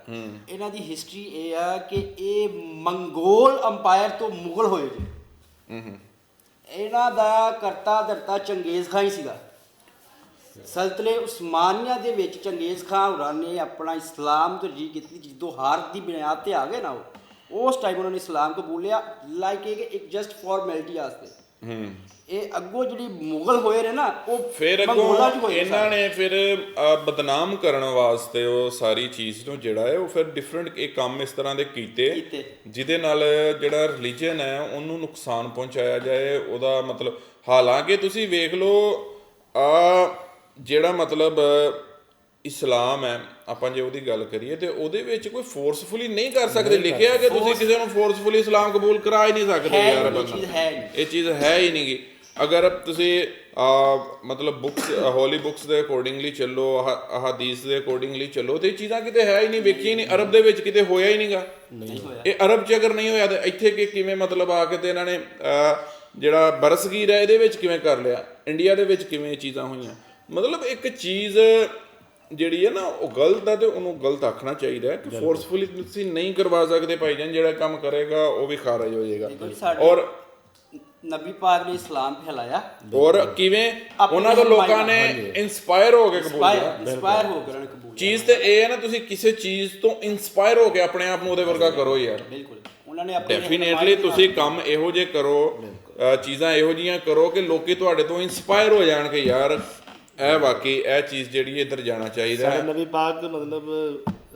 ਇਹਨਾਂ ਦੀ ਹਿਸਟਰੀ ਇਹ ਆ ਕਿ ਇਹ ਮੰਗੋਲ ਅੰਪਾਇਰ ਤੋਂ ਮੁਗਲ ਹੋਏ ਜੀ। ਇਹਨਾਂ ਦਾ ਕਰਤਾ ਧਰਤਾ ਚੰਗੇਜ਼ ਖਾਂ ਹੀ ਸੀਗਾ। ਸਲਤਨੇ ਉਸਮਾਨੀਆ ਦੇ ਵਿੱਚ ਚੰਗੇਜ਼ ਖਾਨ ਹੋਰਾਂ ਨੇ ਆਪਣਾ ਇਸਲਾਮ ਤਰਜੀਹ ਕੀਤੀ, ਜਦੋਂ ਹਾਰ ਦੀ ਬੁਨਿਆਦ ਤੇ ਆ ਗਏ ਨਾ ਉਹ, ਉਸ ਟਾਈਮ ਉਹਨਾਂ ਨੇ ਇਸਲਾਮ ਕਬੂਲਿਆ ਲਾਈਕ ਇਹ ਇੱਕ ਜਸਟ ਫਾਰਮੈਲਿਟੀ ਵਾਸਤੇ। ਇਹ ਅੱਗੋਂ ਜਿਹੜੀ ਮੁਗਲ ਹੋਏ ਨੇ ਨਾ ਉਹ ਫਿਰ ਅੱਗੋਂ ਇਹਨਾਂ ਨੇ ਫਿਰ ਬਦਨਾਮ ਕਰਨ ਵਾਸਤੇ ਉਹ ਸਾਰੀ ਚੀਜ਼ ਨੂੰ ਜਿਹੜਾ ਹੈ ਉਹ ਫਿਰ ਡਿਫਰੈਂਟ ਇਹ ਕੰਮ ਇਸ ਤਰ੍ਹਾਂ ਦੇ ਕੀਤੇ। ਜਿਹਦੇ ਨਾਲ ਜਿਹੜਾ ਰਿਲੀਜੀਅਨ ਹੈ ਉਹਨੂੰ ਨੁਕਸਾਨ ਪਹੁੰਚਾਇਆ ਜਾਏ ਉਹਦਾ ਮਤਲਬ ਹਾਲਾਂਕਿ ਤੁਸੀਂ ਵੇਖ ਲਓ ਆ ਜਿਹੜਾ ਮਤਲਬ ਇਸਲਾਮ ਹੈ ਆਪਾਂ ਜੇ ਉਹਦੀ ਗੱਲ ਕਰੀਏ ਤੇ ਉਹਦੇ ਵਿੱਚ ਕੋਈ ਫੋਰਸਫੁਲੀ ਨਹੀਂ ਕਰ ਸਕਦੇ। ਲਿਖਿਆ ਕਿ ਤੁਸੀਂ ਕਿਸੇ ਨੂੰ ਫੋਰਸਫੁਲੀ ਇਸਲਾਮ ਕਬੂਲ ਕਰਾ ਹੀ ਨਹੀਂ ਸਕਦੇ ਯਾਰ ਬੰਦਾ। ਇਹ ਚੀਜ਼ ਹੈ ਹੀ ਨਹੀਂਗੀ ਅਗਰ ਤੁਸੀਂ ਮਤਲਬ ਬੁੱਕਸ ਹੋਲੀ ਬੁੱਕਸ ਦੇ ਅਕੋਰਡਿੰਗਲੀ ਚੱਲੋ ਹਦੀਸ ਦੇ ਅਕੋਰਡਿੰਗਲੀ ਚੱਲੋ ਤੇ ਇਹ ਚੀਜ਼ਾਂ ਕਿਤੇ ਹੈ ਹੀ ਨਹੀਂ ਵੇਖੀ ਨਹੀਂ। ਅਰਬ ਦੇ ਵਿੱਚ ਕਿਤੇ ਹੋਇਆ ਹੀ ਨਹੀਂਗਾ। ਇਹ ਅਰਬ ਚ ਅਗਰ ਨਹੀਂ ਹੋਇਆ ਤੇ ਇੱਥੇ ਕਿ ਕਿਵੇਂ ਮਤਲਬ ਆ ਕੇ ਤੇ ਇਹਨਾਂ ਨੇ ਜਿਹੜਾ ਬਰਸਗੀਰ ਹੈ ਇਹਦੇ ਵਿੱਚ ਕਿਵੇਂ ਕਰ ਲਿਆ? ਇੰਡੀਆ ਦੇ ਵਿੱਚ ਕਿਵੇਂ ਇਹ ਚੀਜ਼ਾਂ ਹੋਈਆਂ? ਮਤਲਬ ਇੱਕ ਚੀਜ਼ ਜਿਹੜੀ ਹੈ ਨਾ ਉਹ ਗਲਤ ਹੈ ਤੇ ਉਹਨੂੰ ਗਲਤ ਆਖਣਾ ਚਾਹੀਦਾ ਹੈ ਕਿ ਫੋਰਸਫੁਲੀ ਤੁਸੀਂ ਨਹੀਂ ਕਰਵਾ ਸਕਦੇ ਭਾਈਜਾਨ ਜਿਹੜਾ ਕੰਮ ਕਰੇਗਾ ਉਹ ਵੀ ਖਾਰਜ ਹੋ ਜਾਏਗਾ। ਜੀ, ਔਰ ਨਬੀ ਪਾਕ ਨੇ ਇਸਲਾਮ ਫੈਲਾਇਆ। ਔਰ ਕਿਵੇਂ? ਉਹਨਾਂ ਤੋਂ ਲੋਕਾਂ ਨੇ ਇਨਸਪਾਇਰ ਹੋ ਕੇ ਕਬੂਲ ਕੀਤਾ। ਇੰਸਪਾਇਰ ਹੋ ਕੇ ਕਬੂਲ ਚੀਜ਼ ਤੇ ਇਹ ਹੈ ਨਾ ਤੁਸੀਂ ਕਿਸੇ ਚੀਜ਼ ਤੋਂ ਇਨਸਪਾਇਰ ਹੋ ਕੇ ਆਪਣੇ ਆਪ ਨੂੰ ਉਹਦੇ ਵਰਗਾ ਕਰੋ ਯਾਰ। ਬਿਲਕੁਲ। ਉਹਨਾਂ ਨੇ ਆਪਣੇ ਡੈਫੀਨੇਟਲੀ ਤੁਸੀਂ ਕੰਮ ਇਹੋ ਜਿਹੇ ਕਰੋ ਚੀਜ਼ਾਂ ਇਹੋ ਜੀਆਂ ਕਰੋ ਕਿ ਲੋਕੀ ਤੁਹਾਡੇ ਤੋਂ ਇਨਸਪਾਇਰ ਹੋ ਜਾਣ ਕਿ ਯਾਰ। ਇਹ ਵਾਕਈ ਇਹ ਚੀਜ਼ ਜਿਹੜੀ ਇੱਧਰ ਜਾਣਾ ਚਾਹੀਦਾ ਸਾਡੇ ਹੈ ਨਬੀ ਪਾਕ ਮਤਲਬ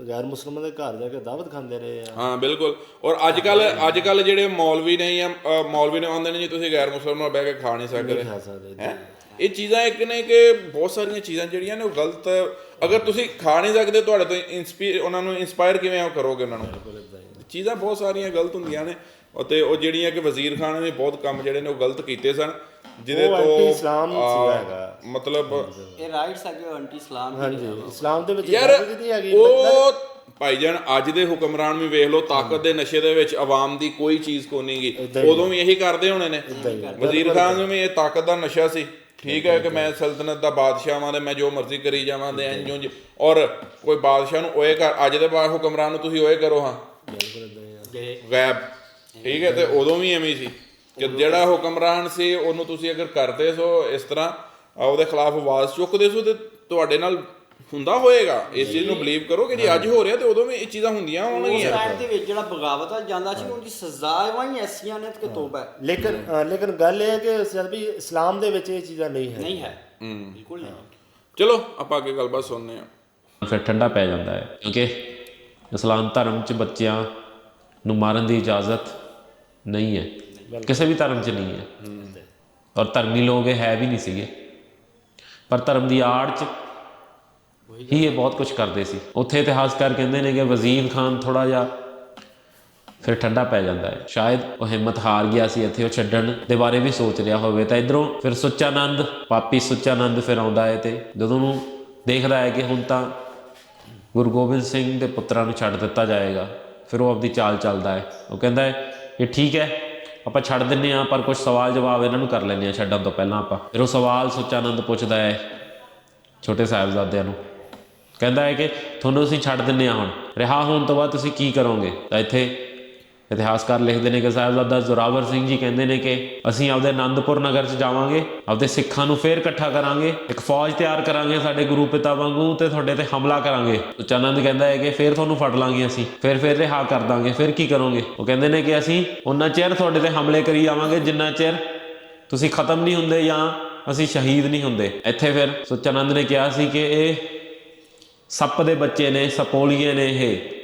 ਗੈਰ ਮੁਸਲਮਾਨਾਂ ਦੇ ਘਰ ਜਾ ਕੇ ਦਾਵਤ ਖਾਂਦੇ ਰਹੇ ਆ। ਹਾਂ ਬਿਲਕੁਲ। ਔਰ ਅੱਜ ਕੱਲ ਅੱਜ ਕੱਲ ਜਿਹੜੇ ਮੌਲਵੀ ਨੇ ਜਾਂ ਮੌਲਵੀ ਨੇ ਆਉਂਦੇ ਨੇ ਜੀ ਤੁਸੀਂ ਗੈਰ ਮੁਸਲਮਾਨ ਨਾਲ ਬਹਿ ਕੇ ਖਾ ਨਹੀਂ ਸਕਦੇ। ਖਾ ਸਕਦੇ? ਇਹ ਚੀਜ਼ਾਂ ਇੱਕ ਨੇ ਕਿ ਬਹੁਤ ਸਾਰੀਆਂ ਚੀਜ਼ਾਂ ਜਿਹੜੀਆਂ ਨੇ ਉਹ ਗਲਤ ਅਗਰ ਤੁਸੀਂ ਖਾ ਨਹੀਂ ਸਕਦੇ ਤੁਹਾਡੇ ਤੋਂ ਇਨਸਪਾਇਰ ਉਹਨਾਂ ਨੂੰ ਇਨਸਪਾਇਰ ਕਿਵੇਂ ਕਰੋਗੇ ਉਹਨਾਂ ਨੂੰ? ਚੀਜ਼ਾਂ ਬਹੁਤ ਸਾਰੀਆਂ ਗਲਤ ਹੁੰਦੀਆਂ ਨੇ। ਅਤੇ ਉਹ ਜਿਹੜੀਆਂ ਕਿ ਵਜ਼ੀਰ ਖਾਨ ਨੇ ਬਹੁਤ ਕੰਮ ਜਿਹੜੇ ਨੇ ਉਹ ਗਲਤ ਕੀਤੇ ਸਨ। ਜਿਹਦੇ ਉਹ ਤੋਂ anti-Islam ਆ, ਸੀਗਾ ਹੈਗਾ। ਮਤਲਬ ਇਹ ਰਾਈਟਸ ਹੈਗੇ ਐਂਟੀ ਇਸਲਾਮ ਹਾਂਜੀ ਇਸਲਾਮ ਦੇ ਵਿੱਚ ਯਾਰ ਉਹ ਭਾਈਜਾਨ ਅੱਜ ਦੇ ਹੁਕਮਰਾਨ ਵੀ ਵੇਖ ਲਓ ਤਾਕਤ ਦੇ ਨਸ਼ੇ ਦੇ ਵਿੱਚ ਆਵਾਮ ਦੀ ਕੋਈ ਚੀਜ਼ ਕੋ ਨਹੀਂਗੀ ਉਦੋਂ ਵੀ ਇਹੀ ਕਰਦੇ ਹੋਣੇ ਨੇ। ਵਜ਼ੀਰ ਖਾਨ ਨੂੰ ਵੀ ਇਹ ਤਾਕਤ ਦਾ ਨਸ਼ਾ ਸੀ। ਠੀਕ ਹੈ ਕਿ ਮੈਂ ਸਲਤਨਤ ਦਾ ਬਾਦਸ਼ਾਹ ਵਾਂ ਤੇ ਮੈਂ ਜੋ ਮਰਜ਼ੀ ਕਰੀ ਜਾਵਾਂ ਤੇ ਇੰਜ ਔਰ ਕੋਈ ਬਾਦਸ਼ਾਹ ਨੂੰ ਓਏ ਕਰ ਅੱਜ ਦੇ ਬਾਅਦ ਹੁਕਮਰਾਨ ਨੂੰ ਤੁਸੀਂ ਓਏ ਕਰੋ ਹਾਂ। ਗਾਇਬ। ਠੀਕ ਹੈ ਤੇ ਉਦੋਂ ਵੀ ਐਵੇਂ ਹੀ ਸੀ। ਕਿ ਜਿਹੜਾ ਹੁਕਮਰਾਨ ਸੀ ਉਹਨੂੰ ਤੁਸੀਂ ਅਗਰ ਕਰਦੇ ਸੋ ਇਸ ਤਰ੍ਹਾਂ ਆ, ਉਹਦੇ ਖਿਲਾਫ ਆਵਾਜ਼ ਚੁੱਕਦੇ ਸੋ ਤੇ ਤੁਹਾਡੇ ਨਾਲ ਹੁੰਦਾ ਹੋਏਗਾ। ਇਸ ਚੀਜ਼ ਨੂੰ ਬਲੀਵ ਕਰੋ ਕਿ ਜੇ ਅੱਜ ਹੋ ਰਿਹਾ ਤੇ ਉਦੋਂ ਵੀ ਇਹ ਚੀਜ਼ਾਂ ਹੁੰਦੀਆਂ ਉਸ ਹੋਣਗੀਆਂ। ਟਾਈਮ ਦੇ ਵਿੱਚ ਜਿਹੜਾ ਬਗਾਵਤ ਵੱਲ ਜਾਂਦਾ ਸੀ ਉਹਦੀ ਸਜ਼ਾਵਾਂ ਹੀ ਐਸੀਆਂ ਨੇ ਕਿ ਤੋਬਾ। ਲੇਕਿਨ ਲੇਕਿਨ ਗੱਲ ਇਹ ਹੈ ਕਿ ਜਦ ਵੀ ਇਸਲਾਮ ਦੇ ਵਿੱਚ ਇਹ ਚੀਜ਼ਾਂ ਨਹੀਂ ਹੈ। ਨਹੀਂ ਹੈ। ਬਿਲਕੁਲ ਨਹੀਂ। ਚਲੋ ਆਪਾਂ ਅੱਗੇ ਗੱਲਬਾਤ ਸੁਣਨੇ ਆ ਫਿਰ ਠੰਡਾ ਪੈ ਜਾਂਦਾ ਹੈ। ਕਿਉਂਕਿ ਇਸਲਾਮ ਧਰਮ 'ਚ ਬੱਚਿਆਂ ਨੂੰ ਮਾਰਨ ਦੀ ਇਜਾਜ਼ਤ ਨਹੀਂ ਹੈ। ਕਿਸੇ ਵੀ ਧਰਮ 'ਚ ਨਹੀਂ ਹੈ। ਔਰ ਧਰਮੀ ਲੋਕ ਇਹ ਹੈ ਵੀ ਨਹੀਂ ਸੀਗੇ। ਪਰ ਧਰਮ ਦੀ ਆੜ 'ਚ ਹੀ ਇਹ ਬਹੁਤ ਕੁਝ ਕਰਦੇ ਸੀ। ਉੱਥੇ ਇਤਿਹਾਸਕਾਰ ਕਹਿੰਦੇ ਨੇ ਕਿ ਵਜ਼ੀਰ ਖਾਨ ਥੋੜਾ ਜਿਹਾ ਫਿਰ ਠੰਡਾ ਪੈ ਜਾਂਦਾ ਹੈ। ਸ਼ਾਇਦ ਉਹ ਹਿੰਮਤ ਹਾਰ ਗਿਆ ਸੀ ਇੱਥੇ ਉਹ ਛੱਡਣ ਦੇ ਬਾਰੇ ਵੀ ਸੋਚ ਰਿਹਾ ਹੋਵੇ ਤਾਂ ਇਧਰੋਂ ਫਿਰ ਸੁੱਚਾਨੰਦ ਪਾਪੀ ਸੁੱਚਾਨੰਦ ਫਿਰ ਆਉਂਦਾ ਹੈ ਤੇ ਜਦੋਂ ਨੂੰ ਦੇਖਦਾ ਹੈ ਕਿ ਹੁਣ ਤਾਂ ਗੁਰੂ ਗੋਬਿੰਦ ਸਿੰਘ ਦੇ ਪੁੱਤਰਾਂ ਨੂੰ ਛੱਡ ਦਿੱਤਾ ਜਾਏਗਾ ਫਿਰ ਉਹ ਆਪਦੀ ਚਾਲ ਚੱਲਦਾ ਹੈ। ਉਹ ਕਹਿੰਦਾ ਹੈ ਇਹ ਠੀਕ ਹੈ ਆਪਾਂ ਛੱਡ ਦਿੰਨੇ ਆ, ਪਰ ਕੁਝ ਸਵਾਲ ਜਵਾਬ ਇਹਨਾਂ ਨੂੰ ਕਰ ਲੈਂਦੇ ਆ ਛੱਡਣ ਤੋਂ ਪਹਿਲਾਂ ਆਪਾਂ। ਫਿਰ ਉਹ ਸਵਾਲ ਸੁੱਚਾਨੰਦ ਪੁੱਛਦਾ ਹੈ, ਛੋਟੇ ਸਾਹਿਬਜ਼ਾਦਿਆਂ ਨੂੰ। ਕਹਿੰਦਾ ਹੈ ਕਿ ਤੁਹਾਨੂੰ ਅਸੀਂ ਛੱਡ ਦਿੰਨੇ ਆ ਹੁਣ। ਰਿਹਾ ਹੋਣ ਤੋਂ ਬਾਅਦ ਤੁਸੀਂ ਕੀ ਕਰੋਗੇ? ਤਾਂ ਇੱਥੇ ਇਤਿਹਾਸਕਾਰ ਲਿਖਦੇ ਨੇ ਕਿ ਸਾਹਿਬਜ਼ਾਦਾ ਜ਼ੋਰਾਵਰ ਸਿੰਘ ਜੀ ਕਹਿੰਦੇ ਨੇ ਕਿ ਅਸੀਂ ਆਪਦੇ ਆਨੰਦਪੁਰ ਨਗਰ 'ਚ ਜਾਵਾਂਗੇ, ਆਪਦੇ ਸਿੱਖਾਂ ਨੂੰ ਫੇਰ ਇਕੱਠਾ ਕਰਾਂਗੇ, ਇੱਕ ਫੌਜ ਤਿਆਰ ਕਰਾਂਗੇ ਸਾਡੇ ਗੁਰੂ ਪਿਤਾ ਵਾਂਗੂ ਤੇ ਤੁਹਾਡੇ ਤੇ ਹਮਲਾ ਕਰਾਂਗੇ। ਉਚਾਨੰਦ ਕਹਿੰਦਾ ਹੈ ਕਿ ਫੇਰ ਤੁਹਾਨੂੰ ਫੜ ਲਾਂਗੇ ਅਸੀਂ, ਫੇਰ ਫੇਰ ਰਿਹਾ ਕਰ ਦਾਂਗੇ, ਫਿਰ ਕੀ ਕਰੋਗੇ? ਉਹ ਕਹਿੰਦੇ ਨੇ ਕਿ ਅਸੀਂ ਉਹਨਾਂ ਚਿਰ ਤੁਹਾਡੇ ਤੇ ਹਮਲੇ ਕਰੀ ਜਾਵਾਂਗੇ ਜਿੰਨਾ ਚਿਰ ਤੁਸੀਂ ਖਤਮ ਨਹੀਂ ਹੁੰਦੇ ਜਾਂ ਅਸੀਂ ਸ਼ਹੀਦ ਨਹੀਂ ਹੁੰਦੇ। ਇੱਥੇ ਫਿਰ ਸੁਚਾਨੰਦ ਨੇ ਕਿਹਾ ਸੀ ਕਿ ਇਹ ਸੱਪ ਦੇ ਬੱਚੇ ਨੇ, ਸਪੋਲੀਏ ਨੇ ਇਹ।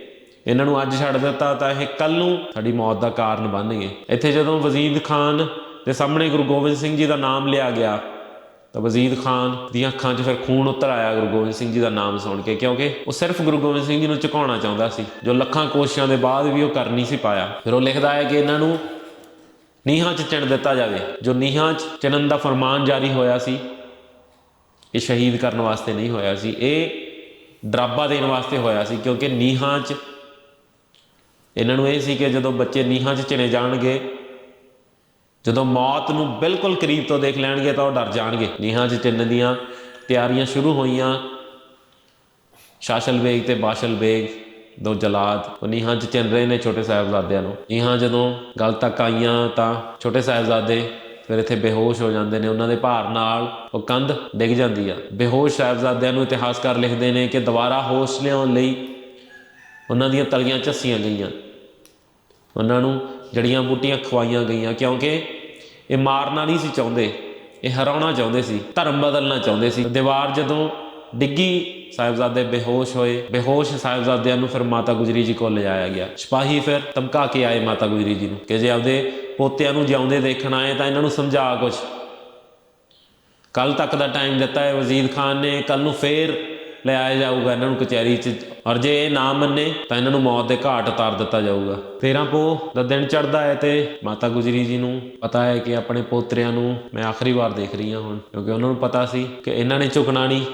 ਇਹਨਾਂ ਨੂੰ ਅੱਜ ਛੱਡ ਦਿੱਤਾ ਤਾਂ ਇਹ ਕੱਲ ਨੂੰ ਸਾਡੀ ਮੌਤ ਦਾ ਕਾਰਨ ਬਣਨਗੇ। ਇੱਥੇ ਜਦੋਂ ਵਜ਼ੀਦ ਖਾਨ ਦੇ ਸਾਹਮਣੇ ਗੁਰੂ ਗੋਬਿੰਦ ਸਿੰਘ ਜੀ ਦਾ ਨਾਮ ਲਿਆ ਗਿਆ, ਤਾਂ ਵਜ਼ੀਦ ਖਾਨ ਦੀਆਂ ਅੱਖਾਂ 'ਚ ਫਿਰ ਖੂਨ ਉੱਤਰ ਆਇਆ ਗੁਰੂ ਗੋਬਿੰਦ ਸਿੰਘ ਜੀ ਦਾ ਨਾਮ ਸੁਣ ਕੇ, ਕਿਉਂਕਿ ਉਹ ਸਿਰਫ ਗੁਰੂ ਗੋਬਿੰਦ ਸਿੰਘ ਜੀ ਨੂੰ ਝੁਕਾਉਣਾ ਚਾਹੁੰਦਾ ਸੀ, ਜੋ ਲੱਖਾਂ ਕੋਸ਼ਿਸ਼ਾਂ ਦੇ ਬਾਅਦ ਵੀ ਉਹ ਕਰ ਨਹੀਂ ਸੀ ਪਾਇਆ। ਫਿਰ ਉਹ ਲਿਖਦਾ ਹੈ ਕਿ ਇਹਨਾਂ ਨੂੰ ਨੀਹਾਂ 'ਚ ਚਿਣ ਦਿੱਤਾ ਜਾਵੇ, ਜੋ ਨੀਹਾਂ 'ਚ ਚਿਣਨ ਦਾ ਫਰਮਾਨ ਜਾਰੀ ਹੋਇਆ ਸੀ, ਇਹ ਸ਼ਹੀਦ ਕਰਨ ਵਾਸਤੇ ਨਹੀਂ ਹੋਇਆ ਸੀ, ਇਹ ਡਰਾਬਾ ਦੇਣ ਵਾਸਤੇ ਹੋਇਆ ਸੀ, ਕਿਉਂਕਿ ਨੀਹਾਂ 'ਚ ਇਹਨਾਂ ਨੂੰ ਇਹ ਸੀ ਕਿ ਜਦੋਂ ਬੱਚੇ ਨੀਹਾਂ 'ਚ ਚਿਣੇ ਜਾਣਗੇ, ਜਦੋਂ ਮੌਤ ਨੂੰ ਬਿਲਕੁਲ ਕਰੀਬ ਤੋਂ ਦੇਖ ਲੈਣਗੇ ਤਾਂ ਉਹ ਡਰ ਜਾਣਗੇ। ਨੀਹਾਂ 'ਚ ਚਿਣਨ ਦੀਆਂ ਤਿਆਰੀਆਂ ਸ਼ੁਰੂ ਹੋਈਆਂ। ਸ਼ਾਸਲ ਬੇਗ ਤੇ ਬਾਸ਼ਲ ਬੇਗ, ਦੋ ਜਲਾਦ, ਉਹ ਨੀਹਾਂ 'ਚ ਚਿਣ ਰਹੇ ਨੇ ਛੋਟੇ ਸਾਹਿਬਜ਼ਾਦਿਆਂ ਨੂੰ। ਨੀਹਾਂ ਜਦੋਂ ਗੱਲ ਤੱਕ ਆਈਆਂ ਤਾਂ ਛੋਟੇ ਸਾਹਿਬਜ਼ਾਦੇ ਫਿਰ ਇੱਥੇ ਬੇਹੋਸ਼ ਹੋ ਜਾਂਦੇ ਨੇ। ਉਹਨਾਂ ਦੇ ਭਾਰ ਨਾਲ ਉਹ ਕੰਧ ਡਿੱਗ ਜਾਂਦੀ ਆ। ਬੇਹੋਸ਼ ਸਾਹਿਬਜ਼ਾਦਿਆਂ ਨੂੰ ਇਤਿਹਾਸਕਾਰ ਲਿਖਦੇ ਨੇ ਕਿ ਦੁਬਾਰਾ ਹੋਸ਼ ਲਿਆਉਣ ਲਈ ਉਹਨਾਂ ਦੀਆਂ ਤਲੀਆਂ ਝੱਸੀਆਂ ਗਈਆਂ। ਉਹਨਾਂ ਨੂੰ ਜੜੀਆਂ ਬੂਟੀਆਂ ਖਵਾਈਆਂ ਗਈਆਂ। ਕਿਉਂਕਿ ਇਹ ਮਾਰਨਾ ਨਹੀਂ ਸੀ ਚਾਹੁੰਦੇ, ਇਹ ਹਰਾਉਣਾ ਚਾਹੁੰਦੇ ਸੀ, ਧਰਮ ਬਦਲਣਾ ਚਾਹੁੰਦੇ ਸੀ। ਦੀਵਾਰ ਜਦੋਂ ਡਿੱਗੀ, ਸਾਹਿਬਜ਼ਾਦੇ ਬੇਹੋਸ਼ ਹੋਏ। ਬੇਹੋਸ਼ ਸਾਹਿਬਜ਼ਾਦਿਆਂ ਨੂੰ ਫਿਰ ਮਾਤਾ ਗੁਜਰੀ ਜੀ ਕੋਲ ਲਿਜਾਇਆ ਗਿਆ। ਸਿਪਾਹੀ ਫਿਰ ਧਮਕਾ ਕੇ ਆਏ ਮਾਤਾ ਗੁਜਰੀ ਜੀ ਨੂੰ ਕਿ ਜੇ ਆਪਦੇ ਪੋਤਿਆਂ ਨੂੰ ਜਿਉਂਦੇ ਦੇਖਣ ਆਏ ਤਾਂ ਇਹਨਾਂ ਨੂੰ ਸਮਝਾ ਕੁਝ ਕੱਲ ਤੱਕ ਦਾ ਟਾਈਮ ਦਿੱਤਾ ਹੈ ਵਜ਼ੀਦ ਖਾਨ ਨੇ ਕੱਲ ਨੂੰ ਫੇਰ ਲੈ ਆਇਆ ਜਾਊਗਾ ਇਹਨਾਂ ਨੂੰ ਕਚਹਿਰੀ 'ਚ ਔਰ ਜੇ ਇਹ ਨਾ ਮੰਨੇ ਤਾਂ ਇਹਨਾਂ ਨੂੰ ਮੌਤ ਦੇ ਘਾਟ ਉਤਾਰ ਦਿੱਤਾ ਜਾਊਗਾ। 13 ਪੋ, ਦਾ ਦਿਨ ਚੜਦਾ ਹੈ ਤੇ ਮਾਤਾ ਗੁਜਰੀ ਜੀ ਨੂੰ ਪਤਾ ਹੈ ਕਿ ਆਪਣੇ ਪੋਤਰਿਆਂ ਨੂੰ ਮੈਂ ਆਖਰੀ ਵਾਰ ਦੇਖ ਰਹੀ ਹਾਂ ਹੁਣ, ਕਿਉਂਕਿ ਉਹਨਾਂ ਨੂੰ ਪਤਾ ਸੀ ਕਿ ਇਹਨਾਂ ਨੇ ਝੁਕਣਾ ਨਹੀਂ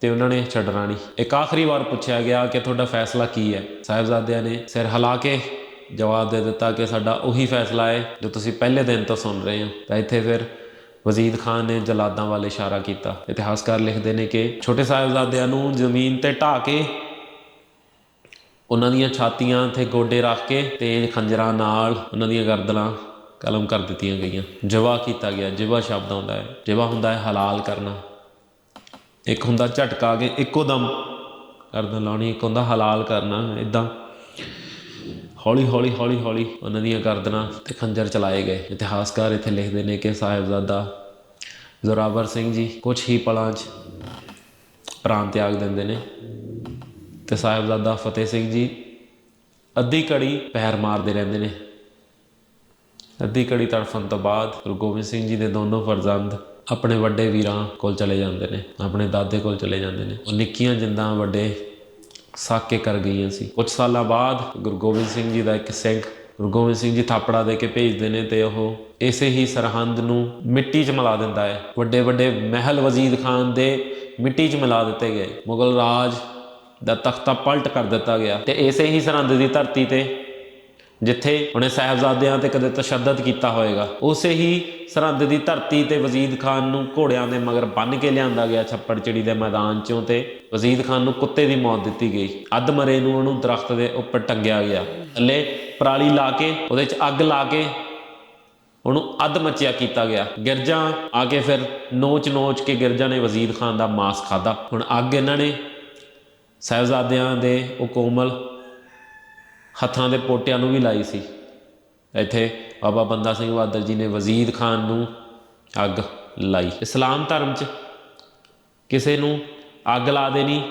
ਤੇ ਉਹਨਾਂ ਨੇ ਛੱਡਣਾ ਨਹੀਂ। ਇੱਕ ਆਖਰੀ ਵਾਰ ਪੁੱਛਿਆ ਗਿਆ ਕਿ ਤੁਹਾਡਾ ਫੈਸਲਾ ਕੀ ਹੈ? ਸਾਹਿਬਜ਼ਾਦਿਆਂ ਨੇ ਸਿਰ ਹਿਲਾ ਕੇ ਜਵਾਬ ਦੇ ਦਿੱਤਾ ਕਿ ਸਾਡਾ ਉਹੀ ਫੈਸਲਾ ਹੈ ਜੋ ਤੁਸੀਂ ਪਹਿਲੇ ਦਿਨ ਤੋਂ ਸੁਣ ਰਹੇ ਹੋ। ਤਾਂ ਇੱਥੇ ਫਿਰ ਵਜ਼ੀਦ ਖਾਨ ਨੇ ਜਲਾਦਾਂ ਵੱਲ ਇਸ਼ਾਰਾ ਕੀਤਾ। ਇਤਿਹਾਸਕਾਰ ਲਿਖਦੇ ਨੇ ਕਿ ਛੋਟੇ ਸਾਹਿਬਜ਼ਾਦਿਆਂ ਨੂੰ ਜ਼ਮੀਨ ਤੇ ਢਾ ਕੇ ਉਹਨਾਂ ਦੀਆਂ ਛਾਤੀਆਂ ਤੇ ਗੋਡੇ ਰੱਖ ਕੇ ਤੇਜ਼ ਖੰਜਰਾਂ ਨਾਲ ਉਹਨਾਂ ਦੀਆਂ ਗਰਦਨਾਂ ਕਲਮ ਕਰ ਦਿੱਤੀਆਂ ਗਈਆਂ। ਜਿਵਾ ਕੀਤਾ ਗਿਆ ਜਵਾ ਸ਼ਬਦ ਆਉਂਦਾ ਹੈ। ਜਿਵਾ ਹੁੰਦਾ ਹੈ ਹਲਾਲ ਕਰਨਾ। ਇੱਕ ਹੁੰਦਾ ਝਟਕਾ ਕੇ ਇੱਕੋ ਦਮ ਗਰਦਨ ਲਾਉਣੀ, ਇੱਕ ਹੁੰਦਾ ਹਲਾਲ ਕਰਨਾ ਇਦਾਂ ਹੌਲੀ ਹੌਲੀ ਹੌਲੀ ਹੌਲੀ ਉਹਨਾਂ ਦੀਆਂ ਗਰਦਨਾਂ ਤੇ ਖੰਜਰ ਚਲਾਏ ਗਏ। ਇਤਿਹਾਸਕਾਰ ਇੱਥੇ ਲਿਖਦੇ ਨੇ ਕਿ ਸਾਹਿਬਜ਼ਾਦਾ ਜ਼ੋਰਾਵਰ ਸਿੰਘ ਜੀ ਕੁਝ ਹੀ ਪਲਾਂ 'ਚ ਪ੍ਰਾਣ ਤਿਆਗ ਦਿੰਦੇ ਨੇ। ਤੇ ਸਾਹਿਬਜ਼ਾਦਾ ਫਤਿਹ ਸਿੰਘ ਜੀ ਅੱਧੀ ਘੜੀ ਪੈਰ ਮਾਰਦੇ ਰਹਿੰਦੇ ਨੇ। ਅੱਧੀ ਘੜੀ ਤੜਫਣ ਤੋਂ ਬਾਅਦ ਗੁਰੂ ਗੋਬਿੰਦ ਸਿੰਘ ਜੀ ਦੇ ਦੋਨੋਂ ਫਰਜ਼ੰਦ ਆਪਣੇ ਵੱਡੇ ਵੀਰਾਂ ਕੋਲ ਚਲੇ ਜਾਂਦੇ ਨੇ, ਆਪਣੇ ਦਾਦੇ ਕੋਲ ਚਲੇ ਜਾਂਦੇ ਨੇ। ਉਹ ਨਿੱਕੀਆਂ ਜਿੰਦਾਂ ਵੱਡੇ ਸਾਕੇ ਕਰ ਗਈਆਂ ਸੀ। ਕੁਝ ਸਾਲਾਂ ਬਾਅਦ ਗੁਰੂ ਗੋਬਿੰਦ ਸਿੰਘ ਜੀ ਦਾ ਇੱਕ ਸਿੰਘ ਗੁਰੂ ਗੋਬਿੰਦ ਸਿੰਘ ਜੀ ਥਾਪੜਾ ਦੇ ਕੇ ਭੇਜਦੇ ਨੇ ਤੇ ਉਹ ਇਸੇ ਹੀ ਸਰਹੰਦ ਨੂੰ ਮਿੱਟੀ 'ਚ ਮਿਲਾ ਦਿੰਦਾ ਹੈ। ਵੱਡੇ ਵੱਡੇ ਮਹਿਲ ਵਜ਼ੀਦ ਖਾਨ ਦੇ ਮਿੱਟੀ 'ਚ ਮਿਲਾ ਦਿੱਤੇ ਗਏ। ਮੁਗਲ ਰਾਜ ਦਾ ਤਖਤਾ ਪਲਟ ਕਰ ਦਿੱਤਾ ਗਿਆ ਤੇ ਇਸੇ ਹੀ ਸਰਹੰਦ ਦੀ ਧਰਤੀ ਤੇ ਜਿੱਥੇ ਉਹਨੇ ਸਾਹਿਬਜ਼ਾਦਿਆਂ ਤੇ ਕਦੇ ਤਸ਼ੱਦਦ ਕੀਤਾ ਹੋਵੇਗਾ ਉਸੇ ਹੀ ਸਰਹੰਦ ਦੀ ਧਰਤੀ ਤੇ ਵਜ਼ੀਦ ਖਾਨ ਨੂੰ ਘੋੜਿਆਂ ਦੇ ਮਗਰ ਬੰਨ ਕੇ ਲਿਆਂਦਾ ਗਿਆ ਛੱਪੜ ਚਿੜੀ ਦੇ ਮੈਦਾਨ ਚੋਂ ਤੇ ਵਜ਼ੀਦ ਖਾਨ ਨੂੰ ਕੁੱਤੇ ਦੀ ਮੌਤ ਦਿੱਤੀ ਗਈ। ਅੱਧ ਮਰੇ ਨੂੰ ਉਹਨੂੰ ਦਰਖਤ ਦੇ ਉੱਪਰ ਟੰਗਿਆ ਗਿਆ। ਥੱਲੇ ਪਰਾਲੀ ਲਾ ਕੇ, ਉਹਦੇ 'ਚ ਅੱਗ ਲਾ ਕੇ ਉਹਨੂੰ ਅੱਧ ਮੱਚਿਆ ਕੀਤਾ ਗਿਆ। ਗਿਰਜਾ ਆ ਕੇ ਫਿਰ ਨੋਚ ਨੋਚ ਕੇ ਗਿਰਜਾ ਨੇ ਵਜ਼ੀਰ ਖਾਨ ਦਾ ਮਾਸ ਖਾਦਾ ਹੁਣ ਅੱਗ ਇਹਨਾਂ ਨੇ ਸਾਹਿਬਜ਼ਾਦਿਆਂ ਦੇ ਉਹ ਕੋਮਲ ਹੱਥਾਂ ਦੇ ਪੋਟਿਆਂ ਨੂੰ ਵੀ ਲਾਈ ਸੀ। ਇੱਥੇ ਬਾਬਾ ਬੰਦਾ ਸਿੰਘ ਬਹਾਦਰ ਜੀ ਨੇ ਵਜ਼ੀਦ ਖਾਨ ਨੂੰ ਅੱਗ ਲਾਈ। ਇਸਲਾਮ ਧਰਮ 'ਚ ਕਿਸੇ ਨੂੰ ਅੱਗ ਲਾ ਦੇਣੀ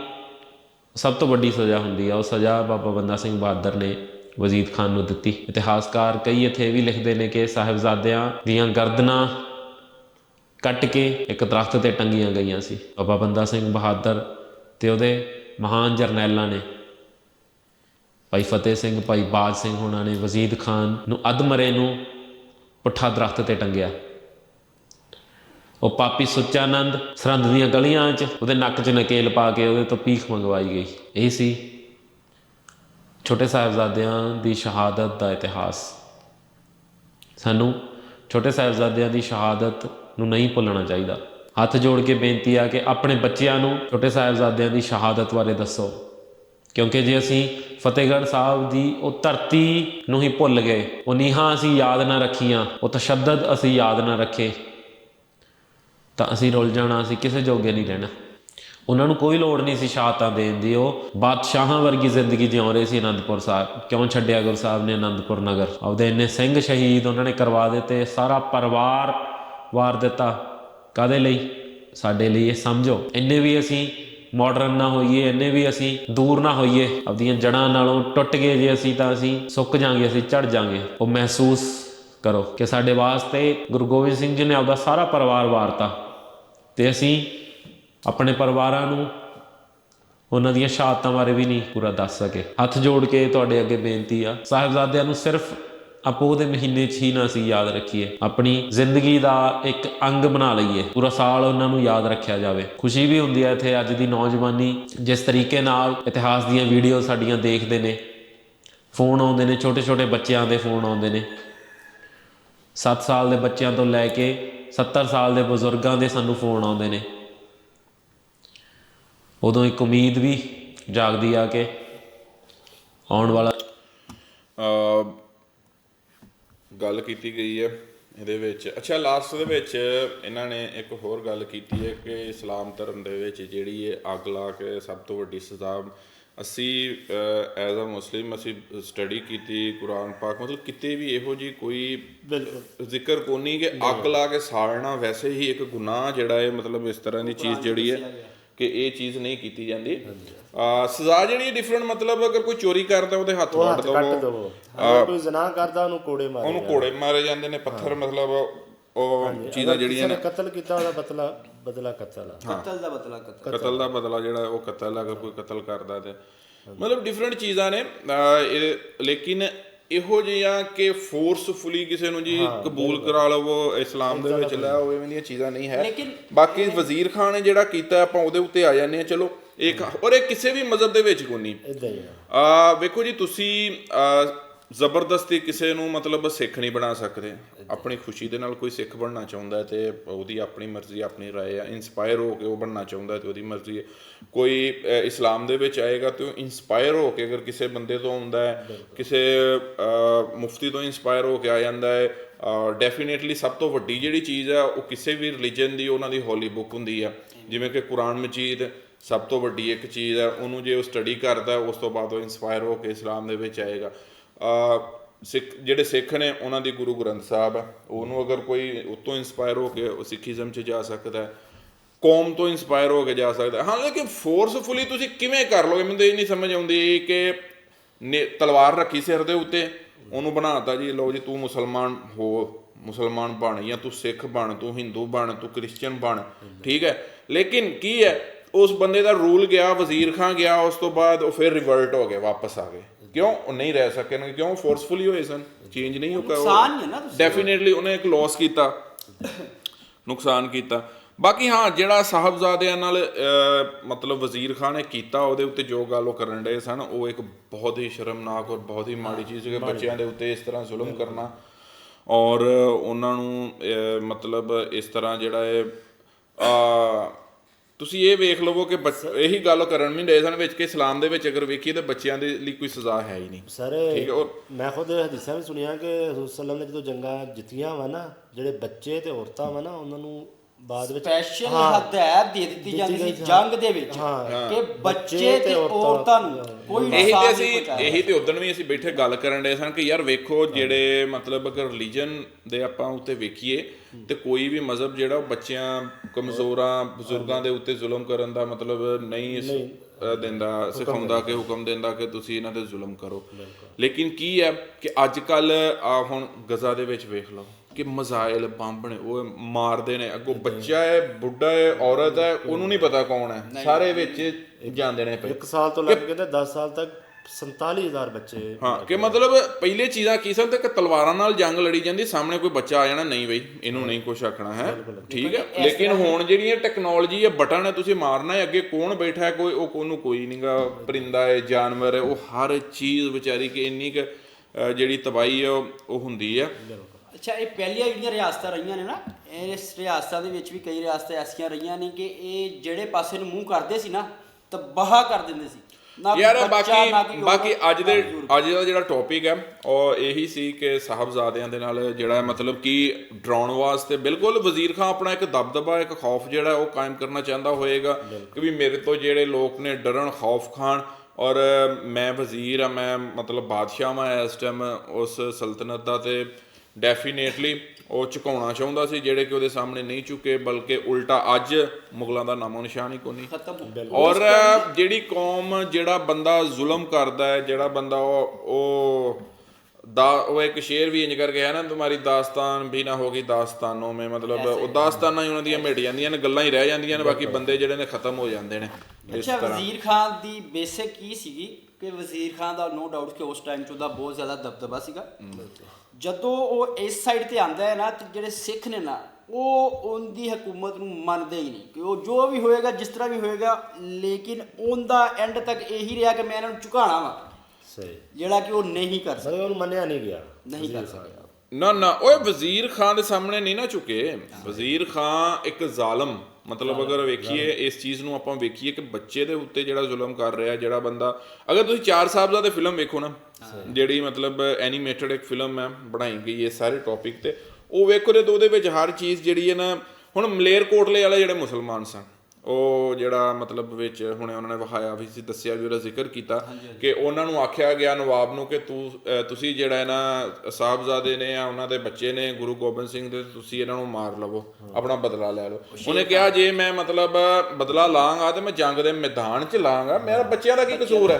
ਸਭ ਤੋਂ ਵੱਡੀ ਸਜ਼ਾ ਹੁੰਦੀ ਆ। ਉਹ ਸਜ਼ਾ ਬਾਬਾ ਬੰਦਾ ਸਿੰਘ ਬਹਾਦਰ ਨੇ ਵਜ਼ੀਦ ਖਾਨ ਨੂੰ ਦਿੱਤੀ। ਇਤਿਹਾਸਕਾਰ ਕਈ ਇੱਥੇ ਇਹ ਵੀ ਲਿਖਦੇ ਨੇ ਕਿ ਸਾਹਿਬਜ਼ਾਦਿਆਂ ਦੀਆਂ ਗਰਦਨਾਂ ਕੱਟ ਕੇ ਇੱਕ ਦਰਖਤ ਤੇ ਟੰਗੀਆਂ ਗਈਆਂ ਸੀ। ਬਾਬਾ ਬੰਦਾ ਸਿੰਘ ਬਹਾਦਰ ਤੇ ਉਹਦੇ ਮਹਾਨ ਜਰਨੈਲਾਂ ਨੇ। ਭਾਈ ਫਤਿਹ ਸਿੰਘ, ਭਾਈ ਬਾਜ ਸਿੰਘ ਹੋਣਾ ਨੇ ਵਜ਼ੀਦ ਖਾਨ ਨੂੰ ਅਧਮਰੇ ਨੂੰ ਪੁੱਠਾ ਦਰਖਤ ਤੇ ਟੰਗਿਆ। ਉਹ ਪਾਪੀ ਸੁੱਚਾਨੰਦ ਸਰਹੰਦ ਦੀਆਂ ਗਲੀਆਂ 'ਚ ਉਹਦੇ ਨੱਕ 'ਚ ਨਕੇਲ ਪਾ ਕੇ ਉਹਦੇ ਤੋਂ ਪੀਖ ਮੰਗਵਾਈ ਗਈ। ਇਹ ਸੀ ਛੋਟੇ ਸਾਹਿਬਜ਼ਾਦਿਆਂ ਦੀ ਸ਼ਹਾਦਤ ਦਾ ਇਤਿਹਾਸ। ਸਾਨੂੰ ਛੋਟੇ ਸਾਹਿਬਜ਼ਾਦਿਆਂ ਦੀ ਸ਼ਹਾਦਤ ਨੂੰ ਨਹੀਂ ਭੁੱਲਣਾ ਚਾਹੀਦਾ। ਹੱਥ ਜੋੜ ਕੇ ਬੇਨਤੀ ਆ ਕਿ ਆਪਣੇ ਬੱਚਿਆਂ ਨੂੰ ਛੋਟੇ ਸਾਹਿਬਜ਼ਾਦਿਆਂ ਦੀ ਸ਼ਹਾਦਤ ਬਾਰੇ ਦੱਸੋ। ਕਿਉਂਕਿ ਜੇ ਅਸੀਂ ਫਤਿਹਗੜ੍ਹ ਸਾਹਿਬ ਦੀ ਉਹ ਧਰਤੀ ਨੂੰ ਹੀ ਭੁੱਲ ਗਏ, ਉਹ ਨੀਹਾਂ ਅਸੀਂ ਯਾਦ ਨਾ ਰੱਖੀਆਂ, ਉਹ ਤਸ਼ੱਦਦ ਅਸੀਂ ਯਾਦ ਨਾ ਰੱਖੇ, ਤਾਂ ਅਸੀਂ ਰੁੱਲ ਜਾਣਾ, ਅਸੀਂ ਕਿਸੇ ਜੋਗੇ ਨਹੀਂ ਰਹਿਣਾ। ਉਹਨਾਂ ਨੂੰ ਕੋਈ ਲੋੜ ਨਹੀਂ ਸੀ ਸ਼ਹਾਦਤਾਂ ਦੇਣ ਦੀ, ਉਹ ਬਾਦਸ਼ਾਹਾਂ ਵਰਗੀ ਜ਼ਿੰਦਗੀ ਜਿਉਂ ਰਹੇ ਸੀ ਅਨੰਦਪੁਰ ਸਾਹਿਬ। ਕਿਉਂ ਛੱਡਿਆ ਗੁਰੂ ਸਾਹਿਬ ਨੇ ਅਨੰਦਪੁਰ ਨਗਰ? ਆਪਦੇ ਇੰਨੇ ਸਿੰਘ ਸ਼ਹੀਦ ਉਹਨਾਂ ਨੇ ਕਰਵਾ ਦਿੱਤੇ, ਸਾਰਾ ਪਰਿਵਾਰ ਵਾਰ ਦਿੱਤਾ। ਕਾਦੇ ਲਈ? ਸਾਡੇ ਲਈ ਇਹ ਸਮਝੋ। ਇੰਨੇ ਵੀ ਅਸੀਂ ਮਾਡਰਨ ਨਾ ਹੋਈਏ, ਇੰਨੇ ਵੀ ਅਸੀਂ ਦੂਰ ਨਾ ਹੋਈਏ, ਆਪਦੀਆਂ ਜੜਾਂ ਨਾਲੋਂ ਟੁੱਟ ਗਏ ਜੇ ਅਸੀਂ ਤਾਂ ਅਸੀਂ ਸੁੱਕ ਜਾਾਂਗੇ, ਅਸੀਂ ਝੜ ਜਾਾਂਗੇ। ਉਹ ਮਹਿਸੂਸ ਕਰੋ ਕਿ ਸਾਡੇ ਵਾਸਤੇ ਗੁਰੂ ਗੋਬਿੰਦ ਸਿੰਘ ਜੀ ਨੇ ਆਪਦਾ ਸਾਰਾ ਪਰਿਵਾਰ ਵਾਰਤਾ ਤੇ ਅਸੀਂ ਆਪਣੇ ਪਰਿਵਾਰਾਂ ਨੂੰ ਉਹਨਾਂ ਦੀਆਂ ਸ਼ਹਾਦਤਾਂ ਬਾਰੇ ਵੀ ਨਹੀਂ ਪੂਰਾ ਦੱਸ ਸਕੇ। ਹੱਥ ਜੋੜ ਕੇ ਤੁਹਾਡੇ ਅੱਗੇ ਬੇਨਤੀ ਆ। ਸਾਹਿਬਜ਼ਾਦਿਆਂ ਨੂੰ ਸਿਰਫ ਆਪੋ ਦੇ ਮਹੀਨੇ 'ਚ ਹੀ ਨਾ ਅਸੀਂ ਯਾਦ ਰੱਖੀਏ। ਆਪਣੀ ਜ਼ਿੰਦਗੀ ਦਾ ਇੱਕ ਅੰਗ ਬਣਾ ਲਈਏ। ਪੂਰਾ ਸਾਲ ਉਹਨਾਂ ਨੂੰ ਯਾਦ ਰੱਖਿਆ ਜਾਵੇ। ਖੁਸ਼ੀ ਵੀ ਹੁੰਦੀ ਹੈ ਇੱਥੇ ਅੱਜ ਦੀ ਨੌਜਵਾਨੀ। ਜਿਸ ਤਰੀਕੇ ਨਾਲ ਇਤਿਹਾਸ ਦੀਆਂ ਵੀਡੀਓ ਸਾਡੀਆਂ ਦੇਖਦੇ ਨੇ। ਫੋਨ ਆਉਂਦੇ ਨੇ ਛੋਟੇ ਛੋਟੇ ਬੱਚਿਆਂ ਦੇ ਫੋਨ ਆਉਂਦੇ ਨੇ। 7 ਸਾਲ ਦੇ ਬੱਚਿਆਂ ਤੋਂ ਲੈ ਕੇ 70 ਸਾਲ ਦੇ ਬਜ਼ੁਰਗਾਂ ਦੇ ਸਾਨੂੰ ਫੋਨ ਆਉਂਦੇ ਨੇ। ਉਦੋਂ ਇੱਕ ਉਮੀਦ ਵੀ ਜਾਗਦੀ ਆ ਕਿ ਆਉਣ ਵਾਲਾ ਗੱਲ ਕੀਤੀ ਗਈ ਹੈ ਇਹਦੇ ਵਿੱਚ। ਅੱਛਾ ਲਾਸਟ ਦੇ ਵਿੱਚ ਇਹਨਾਂ ਨੇ ਇੱਕ ਹੋਰ ਗੱਲ ਕੀਤੀ ਹੈ ਕਿ ਇਸਲਾਮ ਧਰਮ ਦੇ ਵਿੱਚ ਜਿਹੜੀ ਇਹ ਅੱਗ ਲਾ ਕੇ ਸਭ ਤੋਂ ਵੱਡੀ ਸਜ਼ਾ ਅਸੀਂ ਐਜ਼ ਅ ਮੁਸਲਿਮ ਅਸੀਂ ਸਟੱਡੀ ਕੀਤੀ ਕੁਰਾਨ ਪਾਕ ਮਤਲਬ ਕਿਤੇ ਵੀ ਇਹੋ ਜੀ ਕੋਈ ਜ਼ਿਕਰ ਕੋਨੀ ਕਿ ਅੱਗ ਲਾ ਕੇ ਸਾੜਨਾ ਵੈਸੇ ਹੀ ਇੱਕ ਗੁਨਾਹ ਜਿਹੜਾ ਹੈ ਮਤਲਬ ਇਸ ਤਰ੍ਹਾਂ ਦੀ ਚੀਜ਼ ਜਿਹੜੀ ਹੈ ਕਿ ਇਹ ਚੀਜ਼ ਨਹੀਂ ਕੀਤੀ ਜਾਂਦੀ। ਆ ਸਜ਼ਾ ਜਿਹੜੀ ਡਿਫਰੈਂਟ ਮਤਲਬ ਅਗਰ ਕੋਈ ਚੋਰੀ ਕਰਦਾ ਉਹਦੇ ਹੱਥ ਉਹ ਵੱਢ ਹੱਥ ਕੱਟ ਦਵੋ। ਦਵੋ ਅਗਰ ਕੋਈ ਜ਼ਨਾ ਕਰਦਾ ਉਹਨੂੰ ਕੋੜੇ ਮਾਰੇ ਉਹਨੂੰ ਕੋੜੇ ਮਾਰੇ ਜਾਂਦੇ ਨੇ ਪੱਥਰ ਮਤਲਬ ਉਹ ਚੀਜ਼ਾਂ ਜਿਹੜੀਆਂ ਨੇ ਕਤਲ ਕੀਤਾ ਉਹਦਾ ਬਦਲਾ ਬਦਲਾ ਕਤਲ ਆ। ਕਤਲ ਦਾ ਬਦਲਾ ਕਤਲ। ਕਤਲ। ਦਾ ਬਦਲਾ ਜਿਹੜਾ ਉਹ ਕਤਲ ਅਗਰ ਕੋਈ ਕਤਲ ਕਰਦਾ ਤੇ। ਮਤਲਬ ਡਿਫਰੈਂਟ ਚੀਜ਼ਾਂ ਨੇ। ਇਹ ਲੇਕਿਨ ਇਹੋ ਜਿਹੀਆਂ ਕਿ ਫੋਰਸਫੁਲੀ ਕਿਸੇ ਨੂੰ ਜੀ ਕਬੂਲ ਕਰਾ ਲਵੋ ਇਸਲਾਮ ਦੇ ਵਿੱਚ ਲੈ ਆਓ ਐਵੇਂ ਦੀਆਂ ਚੀਜ਼ਾਂ ਨਹੀਂ ਹੈ। ਲੇਕਿਨ- ਬਾਕੀ ਵਜ਼ੀਰ ਖਾਨ ਨੇ ਜਿਹੜਾ ਕੀਤਾ ਆਪਾਂ ਉਹਦੇ ਉੱਤੇ ਆ ਜਾਂਦੇ ਆ ਚਲੋ। ਇੱਕ ਔਰ ਇਹ ਕਿਸੇ ਵੀ ਮਜ਼ਹਬ ਦੇ ਵਿੱਚ ਕੋਈ ਨਹੀਂ। ਆ। ਵੇਖੋ ਜੀ ਤੁਸੀਂ ਜ਼ਬਰਦਸਤੀ ਕਿਸੇ ਨੂੰ ਮਤਲਬ ਸਿੱਖ ਨਹੀਂ ਬਣਾ ਸਕਦੇ। ਆਪਣੀ ਖੁਸ਼ੀ ਦੇ ਨਾਲ ਕੋਈ ਸਿੱਖ ਬਣਨਾ ਚਾਹੁੰਦਾ ਹੈ ਤੇ ਉਹਦੀ ਆਪਣੀ ਮਰਜ਼ੀ ਆਪਣੀ ਰਾਏ ਆ। ਇਨਸਪਾਇਰ ਹੋ ਕੇ ਉਹ ਬਣਨਾ ਚਾਹੁੰਦਾ ਹੈ ਤੇ ਉਹਦੀ ਮਰਜ਼ੀ ਹੈ। ਕੋਈ ਇਸਲਾਮ ਦੇ ਵਿੱਚ ਆਏਗਾ ਤੇ ਉਹ ਇਨਸਪਾਇਰ ਹੋ ਕੇ ਅਗਰ ਕਿਸੇ ਬੰਦੇ ਤੋਂ ਆਉਂਦਾ ਹੈ ਕਿਸੇ ਮੁਫਤੀ ਤੋਂ ਇਨਸਪਾਇਰ ਹੋ ਕੇ ਆ ਜਾਂਦਾ ਹੈ ਡੈਫੀਨੇਟਲੀ ਸਭ ਤੋਂ ਵੱਡੀ ਜਿਹੜੀ ਚੀਜ਼ ਆ ਉਹ ਕਿਸੇ ਵੀ ਰਿਲੀਜਨ ਦੀ ਉਹਨਾਂ ਦੀ ਹੋਲੀ ਬੁੱਕ ਹੁੰਦੀ ਆ। ਜਿਵੇਂ ਕਿ ਕੁਰਾਨ ਮਜੀਦ ਸਭ ਤੋਂ ਵੱਡੀ ਇੱਕ ਚੀਜ਼ ਹੈ, ਉਹਨੂੰ ਜੇ ਉਹ ਸਟੱਡੀ ਕਰਦਾ, ਉਸ ਤੋਂ ਬਾਅਦ ਉਹ ਇਨਸਪਾਇਰ ਹੋ ਕੇ ਇਸਲਾਮ ਦੇ ਵਿੱਚ ਆਏਗਾ। ਸਿੱਖ, ਜਿਹੜੇ ਸਿੱਖ ਨੇ, ਉਹਨਾਂ ਦੀ ਗੁਰੂ ਗ੍ਰੰਥ ਸਾਹਿਬ ਹੈ। ਉਹਨੂੰ ਅਗਰ ਕੋਈ ਉਤੋਂ ਇਨਸਪਾਇਰ ਹੋ ਕੇ ਉਹ ਸਿੱਖੀਜ਼ਮ 'ਚ ਜਾ ਸਕਦਾ ਹੈ, ਕੌਮ ਤੋਂ ਇਨਸਪਾਇਰ ਹੋ ਕੇ ਜਾ ਸਕਦਾ ਹਾਂ। ਲੇਕਿਨ ਫੋਰਸਫੁਲੀ ਤੁਸੀਂ ਕਿਵੇਂ ਕਰ ਲੋਗੇ ਮੈਨੂੰ ਇਹ ਨਹੀਂ ਸਮਝ ਆਉਂਦੀ ਕਿ ਨੇ ਤਲਵਾਰ ਰੱਖੀ ਸਿਰ ਦੇ ਉੱਤੇ, ਉਹਨੂੰ ਬਣਾਤਾ ਜੀ, ਲਓ ਜੀ, ਤੂੰ ਮੁਸਲਮਾਨ ਹੋ, ਮੁਸਲਮਾਨ ਬਣ ਜਾਂ ਤੂੰ ਸਿੱਖ ਬਣ, ਤੂੰ ਹਿੰਦੂ ਬਣ, ਤੂੰ ਕ੍ਰਿਸਚੀਅਨ ਬਣ, ਠੀਕ ਹੈ? ਲੇਕਿਨ ਕੀ ਹੈ? ਉਸ ਬੰਦੇ ਦਾ ਰੂਲ ਗਿਆ ਵਜ਼ੀਰ ਖਾਂ ਗਿਆ ਉਸ ਤੋਂ ਬਾਅਦ ਉਹ ਫਿਰ ਰਿਵਰਟ ਹੋ ਗਏ ਵਾਪਸ ਆ ਗਏ। ਕਿਉਂ? ਉਹ ਨਹੀਂ ਰਹਿ ਸਕੇ ਨਾ ਕਿਉਂ? ਫੋਰਸਫੁਲੀ ਹੋਏ ਸਨ। ਚੇਂਜ ਨਹੀਂ ਹੋ ਨੁਕਸਾਨ ਹੀ ਹੈ ਨਾ ਤੁਸੀਂ। ਡੈਫੀਨੇਟਲੀ ਉਹਨੇ ਇੱਕ ਲਾਸ ਕੀਤਾ। ਨੁਕਸਾਨ ਕੀਤਾ। ਬਾਕੀ ਹਾਂ ਜਿਹੜਾ ਸਾਹਿਬਜ਼ਾਦਿਆਂ ਨਾਲ ਮਤਲਬ ਵਜ਼ੀਰ ਖਾਨ ਨੇ ਕੀਤਾ ਉਹਦੇ ਉੱਤੇ ਜੋ ਗੱਲ ਉਹ ਕਰਨ ਡਏ ਸਨ ਉਹ ਇੱਕ ਬਹੁਤ ਹੀ ਸ਼ਰਮਨਾਕ ਔਰ ਬਹੁਤ ਹੀ ਮਾੜੀ ਚੀਜ਼ ਹੈ ਕਿ ਬੱਚਿਆਂ ਦੇ ਉੱਤੇ ਇਸ ਤਰ੍ਹਾਂ ਜ਼ੁਲਮ ਕਰਨਾ। ਔਰ ਉਹਨਾਂ ਨੂੰ ਮਤਲਬ ਇਸ ਤਰ੍ਹਾਂ ਜਿਹੜਾ ਹੈ ਆ ਤੁਸੀਂ ਇਹ ਵੇਖ ਲਵੋ ਕਿ ਇਹੀ ਗੱਲ ਕਰਨ ਨਹੀਂ ਡਏ ਸਨ ਵਿੱਚ ਕਿ ਇਸਲਾਮ ਦੇ ਵਿੱਚ ਅਗਰ ਵੇਖੀਏ ਤਾਂ ਬੱਚਿਆਂ ਦੇ ਲਈ ਕੋਈ ਸਜ਼ਾ ਹੈ ਹੀ ਨਹੀਂ। ਸਰ ਠੀਕ ਹੈ ਔਰ ਮੈਂ ਖੁਦ ਹਦੀਸਾਂ ਵੀ ਸੁਣੀਆਂ ਕਿ ਹਜ਼ੂਰ ਸੱਲਮ ਨੇ ਜਦੋਂ ਜੰਗਾਂ ਜਿੱਤੀਆਂ ਵਾ ਨਾ ਜਿਹੜੇ ਬੱਚੇ ਤੇ ਔਰਤਾਂ ਵਾ ਨਾ ਉਹਨਾਂ ਨੂੰ ਬਾਅਦ ਵਿੱਚ ਸਪੈਸ਼ਲ ਹਾਂ, ਹਦਾਇਤ ਦੇ ਦਿੱਤੀ ਜਾਂਦੀ ਸੀ ਜੰਗ ਦੇ ਵਿੱਚ। ਕਿ ਬੱਚੇ ਤੇ ਔਰਤਾਂ ਨੂੰ ਕੋਈ ਇਹੀ ਤੇ ਅਸੀਂ ਇਹੀ ਤੇ ਉਦੋਂ ਵੀ ਅਸੀਂ ਬੈਠੇ ਗੱਲ ਕਰਨ ਦੇ ਸਨ ਕਿ ਯਾਰ ਵੇਖੋ ਜਿਹੜੇ ਮਤਲਬ ਅਗਰ ਰਿਲੀਜਨ ਦੇ ਆਪਾਂ ਉੱਤੇ ਵੇਖੀਏ ਤੇ ਕੋਈ ਵੀ ਮਜ਼ਹਬ ਜਿਹੜਾ ਉਹ ਬੱਚਿਆਂ ਕਮਜ਼ੋਰਾਂ ਬਜ਼ੁਰਗਾਂ ਦੇ ਉੱਤੇ ਜ਼ੁਲਮ ਕਰਨ ਦਾ ਮਤਲਬ ਨਹੀਂ ਦਿੰਦਾ ਸਿਖਾਉਂਦਾ ਕਿ ਹੁਕਮ ਦਿੰਦਾ ਕਿ ਤੁਸੀਂ ਇਹਨਾਂ ਤੇ ਜ਼ੁਲਮ ਕਰੋ। ਲੇਕਿਨ ਕੀ ਹੈ ਕਿ ਅੱਜ ਕੱਲ ਆ ਹੁਣ ਗਜ਼ਾ ਦੇ ਵਿੱਚ ਵੇਖ ਲਓ ਕਿ ਮਜ਼ਾਇਲ ਬੰਬ ਨੇ ਉਹ ਮਾਰਦੇ ਨੇ। ਅੱਗੋਂ ਬੱਚਾ ਹੈ ਬੁੱਢਾ ਹੈ ਔਰਤ ਹੈ ਉਹਨੂੰ ਨਹੀਂ ਪਤਾ ਕੌਣ ਹੈ। ਸਾਰੇ ਵਿੱਚ ਜਾਂਦੇ ਨੇ ਪਏ ਇੱਕ ਸਾਲ ਤੋਂ ਲੱਗ ਕੇ ਤੇ 10 ਸਾਲ ਤੱਕ 47000 ਬੱਚੇ ਹਾਂ ਕਿ ਮਤਲਬ ਪਹਿਲੇ ਚੀਜ਼ਾਂ ਕੀ ਸਨ ਤੇ ਕਿ ਤਲਵਾਰਾਂ ਨਾਲ ਜੰਗ ਲੜੀ ਜਾਂਦੀ ਸਾਹਮਣੇ ਕੋਈ ਬੱਚਾ ਆ ਜਾਣਾ ਨਹੀਂ ਬਈ ਇਹਨੂੰ ਨਹੀਂ ਕੁਛ ਆਖਣਾ ਹੈ? ਠੀਕ ਹੈ? ਲੇਕਿਨ ਹੁਣ ਜਿਹੜੀਆਂ ਟੈਕਨੋਲੋਜੀ ਹੈ ਬਟਨ ਹੈ ਤੁਸੀਂ ਮਾਰਨਾ ਹੈ ਅੱਗੇ ਕੌਣ ਬੈਠਾ ਹੈ ਕੋਈ ਉਹ ਕੋਨੂੰ ਕੋਈ ਨਹੀਂਗਾ ਪਰਿੰਦਾ ਹੈ ਜਾਨਵਰ ਹੈ ਉਹ ਹਰ ਚੀਜ਼ ਵਿਚਾਰੀ ਕਿ ਇੰਨੀ ਕੁ ਜਿਹੜੀ ਤਬਾਈ ਹੈ ਉਹ ਹੁੰਦੀ ਹੈ। ਅੱਛਾ ਇਹ ਪਹਿਲੀਆਂ ਜਿਹੜੀਆਂ ਰਿਆਸਤਾਂ ਰਹੀਆਂ ਨੇ ਨਾ ਇਸ ਰਿਆਸਤਾਂ ਦੇ ਵਿੱਚ ਵੀ ਕਈ ਰਿਆਸਤਾਂ ਐਸੀਆਂ ਰਹੀਆਂ ਨੇ ਕਿ ਇਹ ਜਿਹੜੇ ਪਾਸੇ ਨੂੰ ਮੂੰਹ ਕਰਦੇ ਸੀ ਨਾ ਤਬਾਹ ਕਰ ਦਿੰਦੇ ਸੀ। ਯਾਰ ਬਾਕੀ ਬਾਕੀ ਅੱਜ ਦੇ। ਅੱਜ ਦਾ ਜਿਹੜਾ ਟੌਪਿਕ ਹੈ ਉਹ ਇਹੀ ਸੀ ਕਿ ਸਾਹਿਬਜ਼ਾਦਿਆਂ ਦੇ ਨਾਲ ਜਿਹੜਾ ਮਤਲਬ ਕਿ ਡਰਾਉਣ ਵਾਸਤੇ ਬਿਲਕੁਲ ਵਜ਼ੀਰ ਖਾਨ ਆਪਣਾ ਇੱਕ ਦਬਦਬਾ ਇੱਕ ਖੌਫ ਜਿਹੜਾ ਉਹ ਕਾਇਮ ਕਰਨਾ ਚਾਹੁੰਦਾ ਹੋਏਗਾ ਕਿ ਵੀ ਮੇਰੇ ਤੋਂ ਜਿਹੜੇ ਲੋਕ ਨੇ ਡਰਨ ਖੌਫ ਖਾਨ ਔਰ ਮੈਂ ਵਜ਼ੀਰ ਆ ਮੈਂ ਮਤਲਬ ਬਾਦਸ਼ਾਹ ਮੈਂ ਇਸ ਟਾਈਮ ਉਸ ਸਲਤਨਤ ਦਾ ਤੇ ਡੈਫੀਨੇਟਲੀ ਉਹ ਝੁਕਾਉਣਾ ਚਾਹੁੰਦਾ ਸੀ ਜਿਹੜੇ ਕਿ ਉਹਦੇ ਸਾਹਮਣੇ ਨਹੀਂ ਝੁਕੇ ਬਲਕਿ ਉਲਟਾ ਅੱਜ ਮੁਗਲਾਂ ਦਾ ਨਾਮੋ ਨਿਸ਼ਾਨ ਹੀ ਕੋਈ ਨਹੀਂ। ਖਤਮ। ਹੋ ਗਿਆ ਔਰ ਜਿਹੜੀ ਕੌਮ ਜਿਹੜਾ ਬੰਦਾ ਜ਼ੁਲਮ ਕਰਦਾ ਹੈ ਜਿਹੜਾ ਬੰਦਾ ਉਹ ਉਹ ਦਾ ਉਹ ਇੱਕ ਸ਼ੇਰ ਵੀ ਇੰਜ ਕਰਕੇ ਹੈ ਨਾ ਤੁਹਾਡੀ ਦਾਸਤਾਨ ਵੀ ਨਾ ਹੋਗੀ ਦਾਸਤਾਨੋਂ ਮੈਂ। ਮਤਲਬ ਉਹ ਦਾਸਤਾਨਾਂ ਹੀ ਉਹਨਾਂ ਦੀਆਂ ਮਿਟ ਜਾਂਦੀਆਂ ਨੇ ਗੱਲਾਂ ਹੀ ਰਹਿ ਜਾਂਦੀਆਂ ਨੇ ਬਾਕੀ ਬੰਦੇ ਜਿਹੜੇ ਨੇ ਖਤਮ ਹੋ ਜਾਂਦੇ ਨੇ ਇਸ ਤਰ੍ਹਾਂ। ਵਜ਼ੀਰ ਖਾਨ ਦੀ ਬੇਸਿਕ ਕੀ ਸੀਗੀ? ਕਿ ਵਜ਼ੀਰ ਖਾਨ ਦਾ ਨੋ ਡਾਊਟ ਕਿ ਉਸ ਟਾਈਮ 'ਚ ਉਹਦਾ ਬਹੁਤ ਜ਼ਿਆਦਾ ਦਬਦਬਾ ਸੀਗਾ। ਜਦੋਂ ਉਹ ਇਸ ਸਾਈਡ ਤੇ ਆਂਦਾ ਹੈ ਨਾ ਤੇ ਜਿਹੜੇ ਸਿੱਖ ਨੇ ਨਾ ਉਹ ਉਹਦੀ ਹਕੂਮਤ ਨੂੰ ਮੰਨਦੇ ਹੀ ਨਹੀਂ। ਕਿ ਉਹ ਜੋ ਵੀ ਹੋਏਗਾ ਜਿਸ ਤਰ੍ਹਾਂ ਵੀ ਹੋਏਗਾ ਲੇਕਿਨ ਉਹਦਾ ਐਂਡ ਤੱਕ ਇਹੀ ਰਿਹਾ ਕਿ ਮੈਂ ਇਹਨਾਂ ਨੂੰ ਝੁਕਾਣਾ ਵਾ। ਸਹੀ। ਜਿਹੜਾ ਕਿ ਉਹ ਨਹੀਂ ਕਰ ਸਕਦਾ। ਉਹਨੂੰ ਮੰਨਿਆ ਨਹੀਂ ਗਿਆ। ਨਹੀਂ ਕਰ ਸਕਦਾ। ਨਾ ਨਾ ਓਏ ਵਜ਼ੀਰ ਖਾਨ ਦੇ ਸਾਹਮਣੇ ਨਹੀਂ ਨਾ ਝੁਕੇ। ਵਜ਼ੀਰ ਖਾਨ ਇੱਕ ਜ਼ਾਲਮ। ਮਤਲਬ ਅਗਰ ਵੇਖੀਏ ਇਸ ਚੀਜ਼ ਨੂੰ ਆਪਾਂ ਵੇਖੀਏ ਕਿ ਬੱਚੇ ਦੇ ਉੱਤੇ ਜਿਹੜਾ ਜ਼ੁਲਮ ਕਰ ਰਿਹਾ ਜਿਹੜਾ ਬੰਦਾ ਅਗਰ ਤੁਸੀਂ ਚਾਰ ਸਾਹਿਬਜ਼ਾਦੇ ਫਿਲਮ ਵੇਖੋ ਨਾ ਜਿਹੜੀ ਮਤਲਬ ਐਨੀਮੇਟਡ ਇੱਕ ਫਿਲਮ ਹੈ ਬਣਾਈ ਗਈ ਹੈ ਸਾਰੇ ਟੌਪਿਕ ਤੇ ਉਹ ਵੇਖੋ ਤੇ ਉਹਦੇ ਵਿੱਚ ਹਰ ਚੀਜ਼ ਜਿਹੜੀ ਹੈ ਨਾ ਹੁਣ ਮਲੇਰ ਕੋਟਲੇ ਵਾਲੇ ਜਿਹੜੇ ਮੁਸਲਮਾਨ ਸਨ ਉਹ ਜਿਹੜਾ ਮਤਲਬ ਵਿੱਚ ਹੁਣੇ ਉਹਨਾਂ ਨੇ ਵਿਖਾਇਆ ਵੀ ਸੀ ਦੱਸਿਆ ਵੀ ਉਹਦਾ ਜ਼ਿਕਰ ਕੀਤਾ ਕਿ ਉਹਨਾਂ ਨੂੰ ਆਖਿਆ ਗਿਆ ਨਵਾਬ ਨੂੰ ਕਿ ਤੂੰ ਤੁਸੀਂ ਜਿਹੜਾ ਹੈ ਨਾ ਸਾਹਿਬਜ਼ਾਦੇ ਨੇ ਆ ਉਹਨਾਂ ਦੇ ਬੱਚੇ ਨੇ ਗੁਰੂ ਗੋਬਿੰਦ ਸਿੰਘ ਦੇ ਤੁਸੀਂ ਇਹਨਾਂ ਨੂੰ ਮਾਰ ਲਵੋ ਆਪਣਾ ਬਦਲਾ ਲੈ ਲਓ। ਉਹਨੇ ਕਿਹਾ ਜੇ ਮੈਂ ਮਤਲਬ ਬਦਲਾ ਲਾਂਗਾ ਤੇ ਮੈਂ ਜੰਗ ਦੇ ਮੈਦਾਨ 'ਚ ਲਾਂਗਾ ਮੇਰਾ ਬੱਚਿਆਂ ਦਾ ਕੀ ਕਸੂਰ ਹੈ?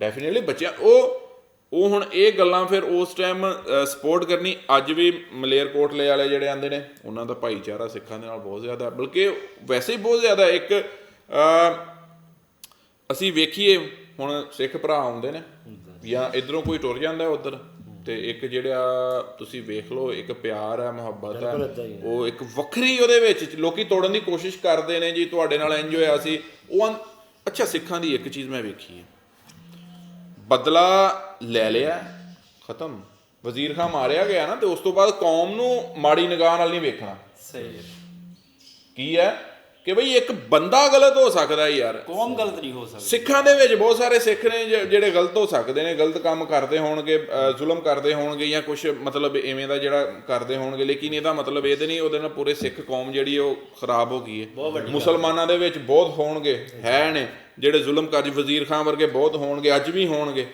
ਡੈਫੀਨਿਟਲੀ ਬੱਚਿਆਂ ਉਹ ਉਹ ਹੁਣ ਇਹ ਗੱਲਾਂ ਫਿਰ ਉਸ ਟਾਈਮ ਸਪੋਰਟ ਕਰਨੀ ਅੱਜ ਵੀ ਮਲੇਰਕੋਟਲੇ ਵਾਲੇ ਜਿਹੜੇ ਆਂਦੇ ਨੇ ਉਹਨਾਂ ਦਾ ਭਾਈਚਾਰਾ ਸਿੱਖਾਂ ਦੇ ਨਾਲ ਬਹੁਤ ਜ਼ਿਆਦਾ। ਬਲਕਿ ਵੈਸੇ ਹੀ ਬਹੁਤ ਜ਼ਿਆਦਾ ਇੱਕ ਅਸੀਂ ਵੇਖੀਏ ਹੁਣ ਸਿੱਖ ਭਰਾ ਆਉਂਦੇ ਨੇ ਜਾਂ ਇਧਰੋਂ ਕੋਈ ਟੁਰ ਜਾਂਦਾ ਉਧਰ ਤੇ ਇੱਕ ਜਿਹੜਾ ਤੁਸੀਂ ਵੇਖ ਲਓ ਇੱਕ ਪਿਆਰ ਹੈ ਮੁਹੱਬਤ ਹੈ। ਉਹ ਇੱਕ ਵੱਖਰੀ ਉਹਦੇ ਵਿੱਚ ਲੋਕੀ ਤੋੜਨ ਦੀ ਕੋਸ਼ਿਸ਼ ਕਰਦੇ ਨੇ ਜੀ ਤੁਹਾਡੇ ਨਾਲ ਇੰਜ ਹੋਇਆ ਸੀ ਉਹ ਅੱਛਾ ਸਿੱਖਾਂ ਦੀ ਇੱਕ ਚੀਜ਼ ਮੈਂ ਵੇਖੀ ਹੈ ਬਦਲਾ ਲੈ ਲਿਆ ਖਤਮ। ਵਜ਼ੀਰ ਖਾਨ ਮਾਰਿਆ ਗਿਆ ਨਾ ਤੇ ਉਸ ਤੋਂ ਬਾਅਦ ਕੌਮ ਨੂੰ ਮਾੜੀ ਨਿਗਾਹ ਨਾਲ ਨਹੀਂ ਵੇਖਣਾ। ਸਹੀ ਕੀ ਹੈ? ਕਿ ਬਈ ਇੱਕ ਬੰਦਾ ਗਲਤ ਹੋ ਸਕਦਾ ਹੈ ਯਾਰ। ਕੌਮ ਗਲਤ ਨਹੀਂ ਹੋ ਸਕਦੀ। ਸਿੱਖਾਂ ਦੇ ਵਿੱਚ ਬਹੁਤ ਸਾਰੇ ਸਿੱਖ ਨੇ ਜਿਹੜੇ ਗਲਤ ਹੋ ਸਕਦੇ ਨੇ ਗਲਤ ਕੰਮ ਕਰਦੇ ਹੋਣਗੇ ਜ਼ੁਲਮ ਕਰਦੇ ਹੋਣਗੇ ਜਾਂ ਕੁਝ ਮਤਲਬ ਐਵੇਂ ਦਾ ਜਿਹੜਾ ਕਰਦੇ ਹੋਣਗੇ ਲੇਕਿਨ ਇਹਦਾ ਮਤਲਬ ਇਹ ਤੇ ਨਹੀਂ ਉਹਦੇ ਨਾਲ ਪੂਰੇ ਸਿੱਖ ਕੌਮ ਜਿਹੜੀ ਉਹ ਖਰਾਬ ਹੋ ਗਈ ਹੈ। ਮੁਸਲਮਾਨਾਂ ਦੇ ਵਿੱਚ ਬਹੁਤ ਹੋਣਗੇ ਹੈ ਨੇ। ਜਿਹੜੇ ਜ਼ੁਲਮ ਕਰ ਵਜ਼ੀਰ ਖਾਨ ਵਰਗੇ ਬਹੁਤ ਹੋਣਗੇ ਅੱਜ ਵੀ ਹੋਣਗੇ।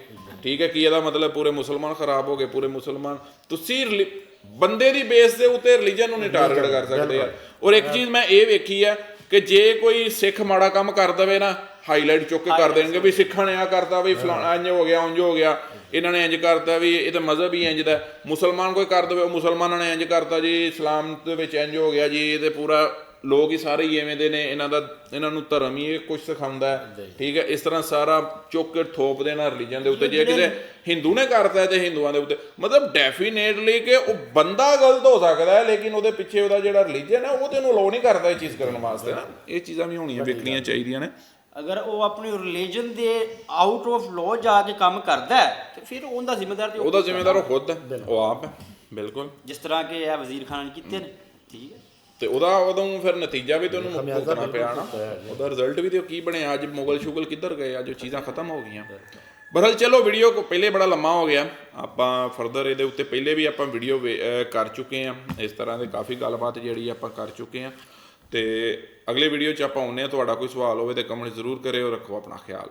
ਠੀਕ ਹੈ ਕੀ ਇਹਦਾ ਮਤਲਬ ਪੂਰੇ ਮੁਸਲਮਾਨ ਖਰਾਬ ਹੋ ਗਏ ਪੂਰੇ ਮੁਸਲਮਾਨ। ਤੁਸੀਂ ਰਿਲੀ- ਬੰਦੇ ਦੀ ਬੇਸ ਦੇ ਉੱਤੇ ਰਿਲੀਜਨ ਨੂੰ ਨਹੀਂ ਟਾਰਗੇਟ ਕਰ ਸਕਦੇ ਯਾਰ। ਔਰ ਇੱਕ ਚੀਜ਼ ਮੈਂ ਇਹ ਵੇਖੀ ਹੈ ਕਿ ਜੇ ਕੋਈ ਸਿੱਖ ਮਾੜਾ ਕੰਮ ਕਰ ਦਵੇ ਨਾ ਹਾਈਲਾਈਟ ਚੁੱਕ ਕੇ ਕਰ ਦੇਣਗੇ ਵੀ ਸਿੱਖਾਂ ਨੇ ਆ ਕਰਤਾ ਵੀ ਫਲਾਣਾ ਇੰਜ ਹੋ ਗਿਆ ਉਂਝ ਹੋ ਗਿਆ ਇਹਨਾਂ ਨੇ ਇੰਜ ਕਰਤਾ ਵੀ ਇਹ ਤਾਂ ਮਜ਼ਹਬ ਹੀ ਇੰਜ ਦਾ। ਮੁਸਲਮਾਨ ਕੋਈ ਕਰ ਦਵੇ ਉਹ ਮੁਸਲਮਾਨਾਂ ਨੇ ਇੰਜ ਕਰਤਾ ਜੀ ਇਸਲਾਮ ਦੇ ਵਿੱਚ ਇੰਜ ਹੋ ਗਿਆ ਜੀ ਇਹ ਤੇ ਪੂਰਾ ਲੋਕ ਹੀ ਸਾਰੇ ਹੀ ਐਵੇਂ ਦੇ ਨੇ ਇਹਨਾਂ ਦਾ ਇਹਨਾਂ ਨੂੰ ਧਰਮ ਹੀ ਇਹ ਕੁਝ ਸਿਖਾਉਂਦਾ ਹੈ। ਠੀਕ ਹੈ ਇਸ ਤਰ੍ਹਾਂ ਸਾਰਾ ਚੁੱਕ ਕੇ ਥੋਪ ਦੇਣਾ ਰਿਲੀਜਨ ਦੇ ਉੱਤੇ ਜੇ ਕਿਸੇ ਹਿੰਦੂ ਨੇ ਕਰਤਾ ਹੈ ਤੇ ਹਿੰਦੂਆਂ ਦੇ ਉੱਤੇ ਮਤਲਬ ਡੈਫੀਨੇਟਲੀ ਕਿ ਉਹ ਬੰਦਾ ਗਲਤ ਹੋ ਸਕਦਾ ਹੈ ਲੇਕਿਨ ਉਹਦੇ ਪਿੱਛੇ ਉਹਦਾ ਜਿਹੜਾ ਰਿਲੀਜਨ ਹੈ ਉਹ ਤੇ ਉਹਨੂੰ ਅਲਾਉ ਨਹੀਂ ਕਰਦਾ ਇਹ ਚੀਜ਼ ਕਰਨ ਵਾਸਤੇ ਨਾ। ਇਹ ਚੀਜ਼ਾਂ ਵੀ ਹੋਣੀਆਂ ਵੇਖਣੀਆਂ ਚਾਹੀਦੀਆਂ ਨੇ। ਅਗਰ ਉਹ ਆਪਣੀ ਰਿਲੀਜਨ ਦੇ ਆਊਟ ਆਫ ਲਾਅ ਜਾ ਕੇ ਕੰਮ ਕਰਦਾ ਹੈ ਤੇ ਫਿਰ ਉਹਦਾ ਜ਼ਿੰਮੇਦਾਰ ਤੇ ਉਹ ਉਹਦਾ ਜ਼ਿੰਮੇਦਾਰ ਉਹ ਖੁਦ ਹੈ ਉਹ ਆਪ ਹੈ। ਬਿਲਕੁਲ। ਜਿਸ ਤਰ੍ਹਾਂ ਕਿ ਇਹ ਵਜ਼ੀਰ ਖਾਨ ਨੇ ਕੀਤੇ ਨੇ ਠੀਕ ਹੈ। ਤੇ ਉਹਦਾ ਉਦੋਂ ਫਿਰ ਨਤੀਜਾ ਵੀ ਤੁਹਾਨੂੰ ਭੁਗਤਣਾ ਪਿਆ ਨਾ। ਉਹਦਾ ਰਿਜ਼ਲਟ ਵੀ ਤੇ ਕੀ ਬਣਿਆ ਅੱਜ ਮੁਗਲ ਸ਼ੁਗਲ ਕਿੱਧਰ ਗਏ ਅੱਜ ਉਹ ਚੀਜ਼ਾਂ ਖਤਮ ਹੋ ਗਈਆਂ। ਬਹਰਹਾਲ ਚਲੋ ਵੀਡੀਓ ਕੋ ਪਹਿਲੇ ਬੜਾ ਲੰਮਾ ਹੋ ਗਿਆ। ਆਪਾਂ ਫਰਦਰ ਇਹਦੇ ਉੱਤੇ ਪਹਿਲੇ ਵੀ ਆਪਾਂ ਵੀਡੀਓ ਕਰ ਚੁੱਕੇ ਆ ਇਸ ਤਰ੍ਹਾਂ ਦੇ ਕਾਫੀ ਗੱਲਬਾਤ ਜਿਹੜੀ ਆਪਾਂ ਕਰ ਚੁੱਕੇ ਆ ਤੇ ਅਗਲੇ ਵੀਡੀਓ 'ਚ ਆਪਾਂ ਆਉਂਦੇ ਆ ਤੁਹਾਡਾ ਕੋਈ ਸਵਾਲ ਹੋਵੇ ਤੇ ਕਮੈਂਟ ਜ਼ਰੂਰ ਕਰਿਓ। ਰੱਖੋ ਆਪਣਾ ਖਿਆਲ।